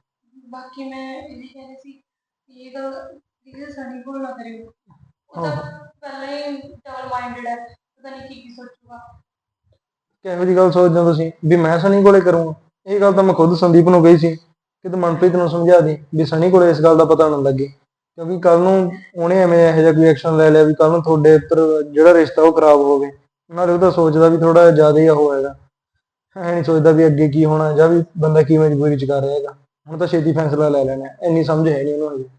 Speaker 3: ਬਾਕੀ ਮੈਂ ਇਹ ਕਹਿ ਰਹੀ ਸੀ ਕਿ ਇਹ ਗੱਲ ਕਿਸੇ ਸਣੀ ਕੋਲ ਨਾ ਕਰਿਓ। ਉਹ ਤਾਂ ਪਹਿਲਾਂ ਹੀ ਡਬਲ ਮਾਈਂਡਡ ਹੈ ਪਤਾ ਨਹੀਂ ਕੀ ਕੀ ਸੋਚੂਗਾ।
Speaker 1: ਕਿਹੋ ਜੀ ਗੱਲ ਸੋਚਦੇ ਹੋ ਤੁਸੀਂ? ਵੀ ਮੈਂ ਸਨੀ ਕੋਲੇ ਕਰੂੰਗਾ। ਇਹ ਗੱਲ ਤਾਂ ਮੈਂ ਖੁਦ ਸੰਦੀਪ ਨੂੰ ਕਹੀ ਸੀ ਕਿ ਤੂੰ ਮਨਪ੍ਰੀਤ ਨੂੰ ਸਮਝਾ ਦੇ ਵੀ ਸਨੀ ਕੋਲੇ ਇਸ ਗੱਲ ਦਾ ਪਤਾ ਨਾ ਲੱਗੇ। ਕਿਉਂਕਿ ਕੱਲ ਨੂੰ ਉਹਨੇ ਐਵੇਂ ਇਹੋ ਜਿਹਾ ਕੋਈ ਐਕਸ਼ਨ ਲੈ ਲਿਆ ਵੀ ਕੱਲ ਨੂੰ ਤੁਹਾਡੇ ਉੱਪਰ ਜਿਹੜਾ ਰਿਸ਼ਤਾ ਉਹ ਖਰਾਬ ਹੋਵੇ। ਨਾਲੇ ਉਹ ਤਾਂ ਸੋਚਦਾ ਵੀ ਥੋੜਾ ਜ਼ਿਆਦਾ ਹੀ ਉਹ ਹੈਗਾ। ਐ ਨਹੀਂ ਸੋਚਦਾ ਵੀ ਅੱਗੇ ਕੀ ਹੋਣਾ ਜਾਂ ਵੀ ਬੰਦਾ ਕੀ ਮਜਬੂਰੀ ਚ ਕਰ ਰਿਹਾ ਹੈਗਾ। ਹੁਣ ਤਾਂ ਛੇਤੀ ਫੈਸਲਾ ਲੈ ਲੈਣਾ ਹੈ। ਇੰਨੀ ਸਮਝ ਹੈ ਨਹੀਂ ਉਹਨੂੰ ਹਜੇ।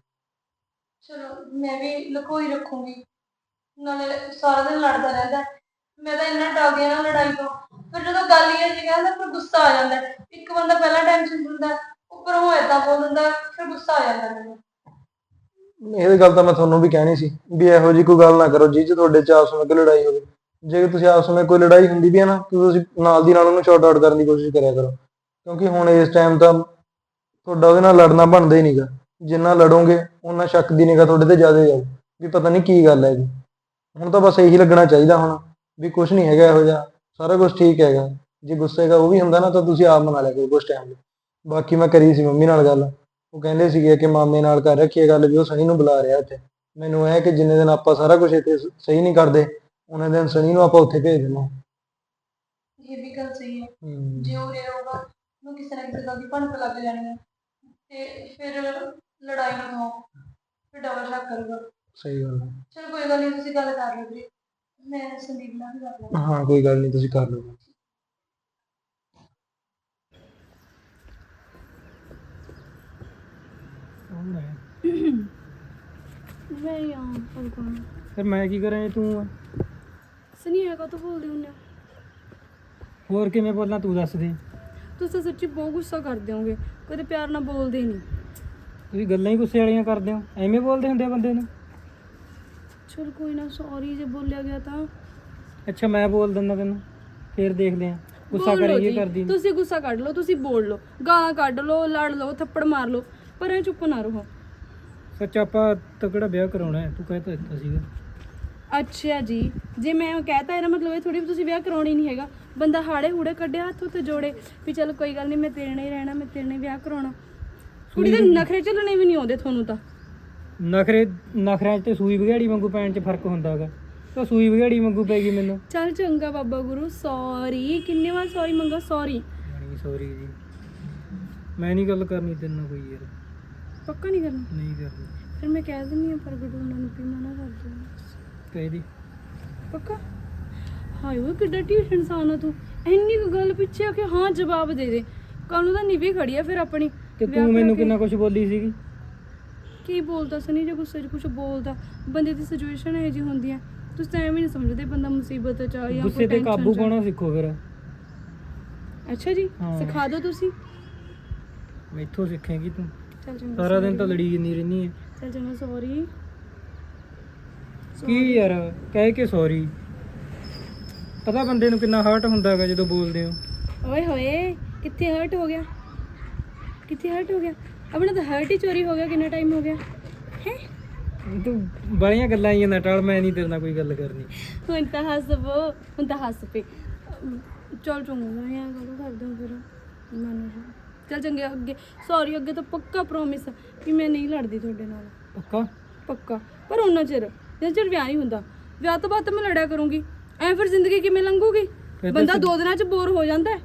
Speaker 3: ਚਲੋ ਮੈਂ ਵੀ ਲੁਕੋਈ ਰੱਖੂੰਗੀ। ਨਾਲੇ ਸਾਰਾ ਦਿਨ ਲੜਦਾ ਰਹਿੰਦਾ ਹੈ। ਮੈਂ ਤਾਂ ਇੰਨਾ ਡਰ ਗਿਆ ਨਾ ਲੜਾਈ ਤੋਂ। ਫਿਰ ਜਦੋਂ ਗੱਲ ਹੀ ਹੈ ਜੀ ਕਹਿੰਦਾ ਫਿਰ ਗੁੱਸਾ ਆ ਜਾਂਦਾ ਹੈ। ਇੱਕ ਬੰਦਾ ਪਹਿਲਾਂ ਟੈਨਸ਼ਨ ਦਿੰਦਾ ਹੈ, ਉੱਪਰੋਂ ਉਹ ਏਦਾਂ ਬੋਲ ਦਿੰਦਾ ਹੈ, ਫਿਰ ਗੁੱਸਾ ਆ ਜਾਂਦਾ ਮੈਨੂੰ।
Speaker 1: ਇਹ ਗੱਲ ਤਾਂ ਮੈਂ ਤੁਹਾਨੂੰ ਵੀ ਕਹਿਣੀ ਸੀ ਵੀ ਇਹੋ ਜੀ ਕੋਈ ਗੱਲ ਨਾ ਕਰੋ ਜਿਹ 'ਚ ਤੁਹਾਡੇ ਚ ਆਪਸ ਵਿੱਚ ਕੋਈ ਲੜਾਈ ਹੋਵੇ। ਜੇ ਤੁਸੀਂ ਆਪਸ ਵਿੱਚ ਕੋਈ ਲੜਾਈ ਹੁੰਦੀ ਵੀ ਹੈ ਨਾ, ਤਾਂ ਤੁਸੀਂ ਨਾਲ ਦੀ ਨਾਲ ਉਹਨੂੰ ਸ਼ਾਰਟ ਆਊਟ ਕਰਨ ਦੀ ਕੋਸ਼ਿਸ਼ ਕਰਿਆ ਕਰੋ। ਕਿਉਂਕਿ ਹੁਣ ਇਸ ਟਾਈਮ ਤਾਂ ਤੁਹਾਡਾ ਉਹਦੇ ਨਾਲ ਲੜਨਾ ਬਣਦਾ ਹੀ ਨਹੀਂਗਾ। ਜਿੰਨਾ ਲੜੋਗੇ ਉਹਨਾਂ ਸ਼ੱਕ ਦੀ ਨਿਗਾਹ ਤੁਹਾਡੇ ਤੇ ਜ਼ਿਆਦਾ ਜਾਊ। ਵੀ ਪਤਾ ਨਹੀਂ ਕੀ ਗੱਲ ਹੈ ਜੀ। ਹੁਣ ਤਾਂ ਬਸ ਇਹੀ ਲੱਗਣਾ ਚਾਹੀਦਾ ਹੁਣ, ਵੀ ਕੁਝ ਨਹੀਂ ਹੈਗਾ ਇਹੋ ਜਿਹਾ। ਸਾਰਾ ਕੁਝ ਠੀਕ ਹੈਗਾ। ਜੇ ਗੁੱਸੇ ਦਾ ਉਹ ਵੀ ਹੁੰਦਾ ਨਾ, ਤਾਂ ਤੁਸੀਂ ਆਪ ਮਨਾ ਲਿਆ ਕਰੋ ਕੁਝ ਟਾਈਮ ਲਈ ਬਾਕੀ ਮੈਂ ਕਰੀ ਸੀ ਮੰਮੀ ਨਾਲ ਗੱਲ। ਉਹ ਕਹਿੰਦੇ ਸੀਗੇ ਕਿ ਮਾਮੇ ਨਾਲ ਕਰ ਰੱਖੀਏ ਗੱਲ, ਵੀ ਉਹ ਸਣੀ ਨੂੰ ਬੁਲਾ ਰਿਹਾ ਇੱਥੇ। ਮੈਨੂੰ ਇਹ ਕਿ ਜਿੰਨੇ ਦਿਨ ਆਪਾਂ ਸਾਰਾ ਕੁਝ ਇੱਥੇ ਸਹੀ ਨਹੀਂ ਕਰਦੇ ਉਹਨੇ ਦਿਨ ਸਣੀ ਨੂੰ ਆਪਾਂ ਉੱਥੇ ਭੇਜ ਦੇਣਾ।
Speaker 3: ਇਹ ਵੀ ਗੱਲ ਸਹੀ ਹੈ।
Speaker 1: ਹਮ,
Speaker 3: ਜੇ ਉਹ ਰਹੂਗਾ ਉਹਨੂੰ ਕਿਸੇ ਨਾ ਕਿਸੇ ਗੱਲ ਦੀ ਭਣਕ ਲੱਗ ਜਾਣੀ ਹੈ। ਤੇ ਫਿਰ ਲੜਾਈ ਨਾ ਹੋ ਫਿਰ ਡਬਲ ਸ਼ੱਕ ਕਰੂਗਾ।
Speaker 1: ਸਹੀ ਗੱਲ ਹੈ।
Speaker 3: ਚਲ ਕੋਈ ਗੱਲ ਨਹੀਂ ਤੁਸੀਂ ਗੱਲ ਕਰ ਲਓ ਵੀਰੇ। ਮੈਂ ਸੰਦੀਪ ਨਾਲ ਵੀ ਕਰ ਲਵਾਂ
Speaker 1: ਹਾਂ। ਕੋਈ ਗੱਲ ਨਹੀਂ ਤੁਸੀਂ ਕਰ ਲਓ।
Speaker 4: ਮੈਂ ਯਾਰ ਪਲਕਣ
Speaker 5: ਫਿਰ ਮੈਂ ਕੀ ਕਰਾਂ ਜੇ ਤੂੰ ਆ?
Speaker 4: ਸਨੀ ਹੈਗਾ ਤੂੰ ਬੋਲਦੇ ਹੁੰਦੇ ਹੋ।
Speaker 5: ਹੋਰ ਕਿਵੇਂ ਬੋਲਾਂ ਤੂੰ ਦੱਸ ਦੇ।
Speaker 4: ਤੁਸੀਂ ਤਾਂ ਸੱਚੀ ਬਹੁਤ ਗੁੱਸਾ ਕਰਦੇ ਹੋਗੇ ਕਦੇ ਪਿਆਰ ਨਾਲ ਬੋਲਦੇ ਨਹੀਂ
Speaker 5: ਤੁਸੀਂ ਗੱਲਾਂ ਹੀ ਗੁੱਸੇ ਵਾਲੀਆਂ ਕਰਦੇ ਹੋ ਐਵੇਂ ਬੋਲਦੇ ਹੁੰਦੇ ਆ ਬੰਦੇ ਨੂੰ।
Speaker 4: ਚਲ ਕੋਈ ਨਾ ਸੌਰੀ ਜੇ ਬੋਲਿਆ ਗਿਆ ਤਾਂ।
Speaker 5: ਅੱਛਾ ਮੈਂ ਬੋਲ ਦਿੰਦਾ ਤੈਨੂੰ ਫੇਰ ਦੇਖਦੇ ਆ ਗੁੱਸਾ
Speaker 4: ਬੋਲ ਲਓ
Speaker 5: ਕਰੇਗੀ
Speaker 4: ਜੀ,
Speaker 5: ਕਰਦੀ ਨੀ।
Speaker 4: ਤੁਸੀਂ ਗੁੱਸਾ ਕੱਢ ਲਓ ਤੁਸੀਂ ਬੋਲ ਲਓ ਗਾਲਾਂ ਕੱਢ ਲਓ ਲੜ ਲਓ ਥੱਪੜ ਮਾਰ ਲਓ ਪਰ ਇਹ ਚੁੱਪ ਨਾ ਰਹੋ।
Speaker 5: ਸੱਚ ਆਪਾਂ ਤਕੜਾ ਵਿਆਹ ਕਰਾਉਣਾ ਹੈ ਤੂੰ ਕਹਿ ਤਾਂ ਦਿੱਤਾ ਸੀਗਾ।
Speaker 4: ਅੱਛਾ ਜੀ। ਜੇ ਮੈਂ ਕਹਤਾ ਇਹਦਾ ਮਤਲਬ ਇਹ ਥੋੜੀ ਵੀ ਤੁਸੀਂ ਵਿਆਹ ਕਰਾਉਣੀ ਨਹੀਂ ਹੈਗਾ। ਬੰਦਾ ਹਾੜੇ ਹੂੜੇ ਕੱਢਿਆ ਹੱਥ ਉੱਤੇ ਜੋੜੇ ਵੀ ਚਲ ਕੋਈ ਗੱਲ ਨਹੀਂ ਮੈਂ ਤੇਰੇ ਨਾਲ ਹੀ ਰਹਿਣਾ ਮੈਂ ਤੇਰੇ ਨਾਲ ਹੀ ਵਿਆਹ ਕਰਾਉਣਾ। ਕੁੜੀ ਦੇ ਨਖਰੇ ਚੱਲਣੇ ਵੀ ਨਹੀਂ ਆਉਂਦੇ ਤੁਹਾਨੂੰ ਤਾਂ।
Speaker 5: ਨਖਰੇ ਨਖਰਿਆਂ 'ਚ ਤੇ ਸੂਈ ਵਿਗਾੜੀ ਵਾਂਗੂ ਪੈਣ 'ਚ ਫ਼ਰਕ ਹੁੰਦਾ ਹੈਗਾ। ਤਾਂ ਸੂਈ ਵਿਗਾੜੀ ਵਾਂਗੂ ਪੈਗੀ ਮੈਨੂੰ।
Speaker 4: ਚੱਲ ਚੰਗਾ ਬਾਬਾ ਗੁਰੂ ਸੌਰੀ ਕਿੰਨੇ ਵਾਰ ਸੌਰੀ ਮੰਗਾ ਸੌਰੀ
Speaker 5: ਨਹੀਂ ਸੌਰੀ ਜੀ। ਮੈਂ ਨਹੀਂ ਗੱਲ ਕਰਨੀ ਤੇਰੇ ਨਾਲ ਕੋਈ ਯਾਰ।
Speaker 4: ਪੱਕਾ ਨਹੀਂ ਕਰਨਾ?
Speaker 5: ਨਹੀਂ ਕਰਨੀ।
Speaker 4: ਫਿਰ ਮੈਂ ਕਹਿ ਦਿੰਦੀ ਆ ਪ੍ਰਗਟ ਉਹਨਾਂ ਨੂੰ ਵੀ ਮਨਾ ਕਰ ਦਿਓ
Speaker 5: ਦੀ
Speaker 4: ਪੱਕਾ? ਹਾਏ ਉਹ ਕਿੱਡਾ ਢੀਠ ਇਨਸਾਨ ਆ ਤੂੰ। ਇੰਨੀ ਕੁ ਗੱਲ ਪਿੱਛੇ ਆ ਕਿ ਹਾਂ ਜਵਾਬ ਦੇ ਦੇ। ਕੱਲ ਨੂੰ ਤਾਂ ਨਿਵੇ ਖੜੀ ਆ ਫਿਰ ਆਪਣੀ
Speaker 5: ਤੇ
Speaker 4: ਵਿਆਹ
Speaker 5: ਤੂੰ ਮੈਨੂੰ। ਕਿੰਨਾ ਕੁਝ ਬੋਲੀ ਸੀਗੀ?
Speaker 4: ਕੀ ਬੋਲਦਾ ਸਨੀ ਜੇ ਗੁੱਸੇ 'ਚ ਕੁਝ ਬੋਲਦਾ? ਬੰਦੇ ਦੀ ਸਿਚੁਏਸ਼ਨ ਇਹ ਜੀ ਹੁੰਦੀ ਆ। ਤੁਸੀਂ ਤਾਂ ਐਵੇਂ ਨਹੀਂ ਸਮਝਦੇ ਬੰਦਾ ਮੁਸੀਬਤ 'ਚ ਆ ਜਾਂ
Speaker 5: ਗੁੱਸੇ ਤੇ ਕਾਬੂ। ਪਾਉਣਾ ਸਿੱਖੋ ਫਿਰ?
Speaker 4: ਅੱਛਾ ਜੀ
Speaker 5: ਹਾਂ।
Speaker 4: ਸਿਖਾ ਦਿਓ ਤੁਸੀਂ।
Speaker 5: ਮੈਥੋਂ ਸਿੱਖੇਂਗੀ ਤੂੰ।
Speaker 4: ਚੱਲ ਚੰਗਾ
Speaker 5: ਸਾਰਾ ਦਿਨ ਤਾਂ
Speaker 4: sorry।
Speaker 5: ਲੜੀ ਜਿੰਨੀ ਰਹਿੰਦੀ ਹੈ
Speaker 4: ਚੱਲ ਚੰਗਾ ਸੌਰੀ
Speaker 5: ਕੀ ਯਾਰ ਕਹਿ ਕੇ ਸੌਰੀ ਪਤਾ ਬੰਦੇ ਨੂੰ ਕਿੰਨਾ ਹਰਟ ਹੁੰਦਾ ਹੈਗਾ ਜਦੋਂ ਬੋਲਦੇ ਹੋ।
Speaker 4: ਓਏ ਹੋਏ ਕਿੱਥੇ ਹਰਟ ਹੋ ਗਿਆ? ਕਿੱਥੇ ਹਰਟ ਹੋ ਗਿਆ? ਆਪਣਾ ਤਾਂ ਹਰਟ ਹੀ ਚੋਰੀ ਹੋ ਗਿਆ ਕਿੰਨਾ ਟਾਈਮ ਹੋ ਗਿਆ? ਹੈ?
Speaker 5: ਤੂੰ ਬੜੀਆਂ ਗੱਲਾਂ ਆਈਆਂ ਨਾ ਟਾਲ ਮੈਂ ਨਹੀਂ ਤੇਰੇ ਨਾਲ ਕੋਈ ਗੱਲ ਕਰਨੀ।
Speaker 4: ਹੁਣ ਤਾਂ ਹੱਸਬੋ ਹੁਣ ਤਾਂ ਹੱਸ ਪਏ ਚਲ ਚੰਗਾ ਮੈਂ ਇਹ ਗੱਲ ਕਰਦਾ ਫਿਰ। ਮੰਨ ਚਲ ਚੰਗੇ ਅੱਗੇ ਸੌਰੀ ਅੱਗੇ ਤਾਂ ਪੱਕਾ ਪ੍ਰੋਮਿਸ ਕਿ ਮੈਂ ਨਹੀਂ ਲੜਦੀ ਤੁਹਾਡੇ ਨਾਲ।
Speaker 5: ਪੱਕਾ?
Speaker 4: ਪੱਕਾ। ਪਰ ਉਹਨਾਂ ਚਿਰ ਜਿੰਨਾ ਚਿਰ ਵਿਆਹ ਨਹੀਂ ਹੁੰਦਾ। ਵਿਆਹ ਤੋਂ ਬਾਅਦ ਤਾਂ ਮੈਂ ਲੜਿਆ ਕਰੂੰਗੀ। ਐ ਫਿਰ ਜ਼ਿੰਦਗੀ ਕਿਵੇਂ ਲੰਘੂਗੀ?
Speaker 5: ਤਾਂ
Speaker 4: ਬੰਦਾ ਦੋ ਦਿਨਾਂ ਚ ਬੋਰ ਹੋ ਜਾਂਦਾ ਹੈ।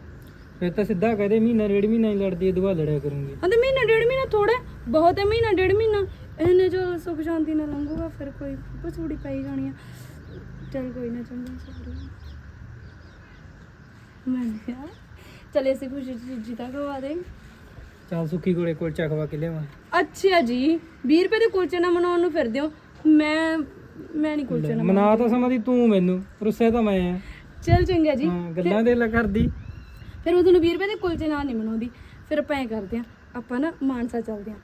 Speaker 5: ਫਿਰ ਤਾਂ ਸਿੱਧਾ ਕਹਦੇ ਮਹੀਨਾ ਡੇਢ ਮਹੀਨਾ ਹੀ ਲੜਦੀ ਦੁਆ ਲੜਿਆ ਕਰੂੰਗੀ।
Speaker 4: ਕਹਿੰਦੇ ਮਹੀਨਾ ਡੇਢ ਮਹੀਨਾ ਥੋੜਾ ਹੈ, ਬਹੁਤ ਹੈ ਮਹੀਨਾ ਡੇਢ ਮਹੀਨਾ। ਇਹਨੇ ਜੋ ਸੁਖ ਸ਼ਾਂਤੀ ਨਾਲ ਲੰਘੂਗਾ ਫਿਰ ਕੋਈ ਬਸੂੜੀ ਪਈ ਜਾਣੀ ਆ। ਚਲ ਕੋਈ ਨਾ ਚੰਗਾ ਸੌਰੀ। ਮੈਂ ਕਿਹਾ ਚਲੇ ਅਸੀਂ ਖੁਸ਼ੀ ਜੀ ਖਵਾ ਦੇ
Speaker 5: ਚੱਲ ਸੁੱਕੀ ਕੋਲੇ ਕੁਲਚਾ ਖਵਾ ਕੇ ਲਿਆਵਾਂ।
Speaker 4: ਅੱਛਾ ਜੀ 20 ਰੁਪਏ ਦੇ ਕੁਲਚੇ ਨਾ ਮਨਾਉਣ ਨੂੰ ਫਿਰਦੇ ਹੋ ਮੈਂ ਮੈਂ ਨਹੀਂ ਕੁਲਚੇ
Speaker 5: ਮਨਾ ਤਾਂ ਸਮਝਦੀ ਤੂੰ ਮੈਨੂੰ ਰੁੱਸੇ ਤਾਂ ਮੈਂ ਆ।
Speaker 4: ਚਲ ਚੰਗਾ ਜੀ।
Speaker 5: ਹਾਂ ਗੱਲਾਂ ਦੇ ਲਾ ਕਰਦੀ।
Speaker 4: ਫਿਰ ਮੈਂ ਤੁਹਾਨੂੰ 20 ਰੁਪਏ ਦੇ ਕੁਲਚੇ ਨਾਲ ਨਹੀਂ ਮਨਾਉਂਦੀ ਫਿਰ ਆਪਾਂ ਐ ਕਰਦੇ ਆ ਆਪਾਂ ਨਾ ਮਾਨਸਾ ਚੱਲਦੇ ਆ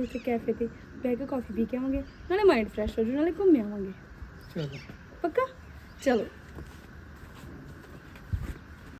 Speaker 4: ਇੱਥੇ ਕੈਫੇ ਤੇ ਬਹਿ ਕੇ ਕਾਫੀ ਪੀ ਕੇ ਆਵਾਂਗੇ ਨਾਲੇ ਮਾਈਂਡ ਫਰੈਸ਼ ਹੋ ਜੂ ਨਾਲੇ ਘੁੰਮ ਆਵਾਂਗੇ।
Speaker 5: ਚਲੋ।
Speaker 4: ਪੱਕਾ? ਚਲੋ।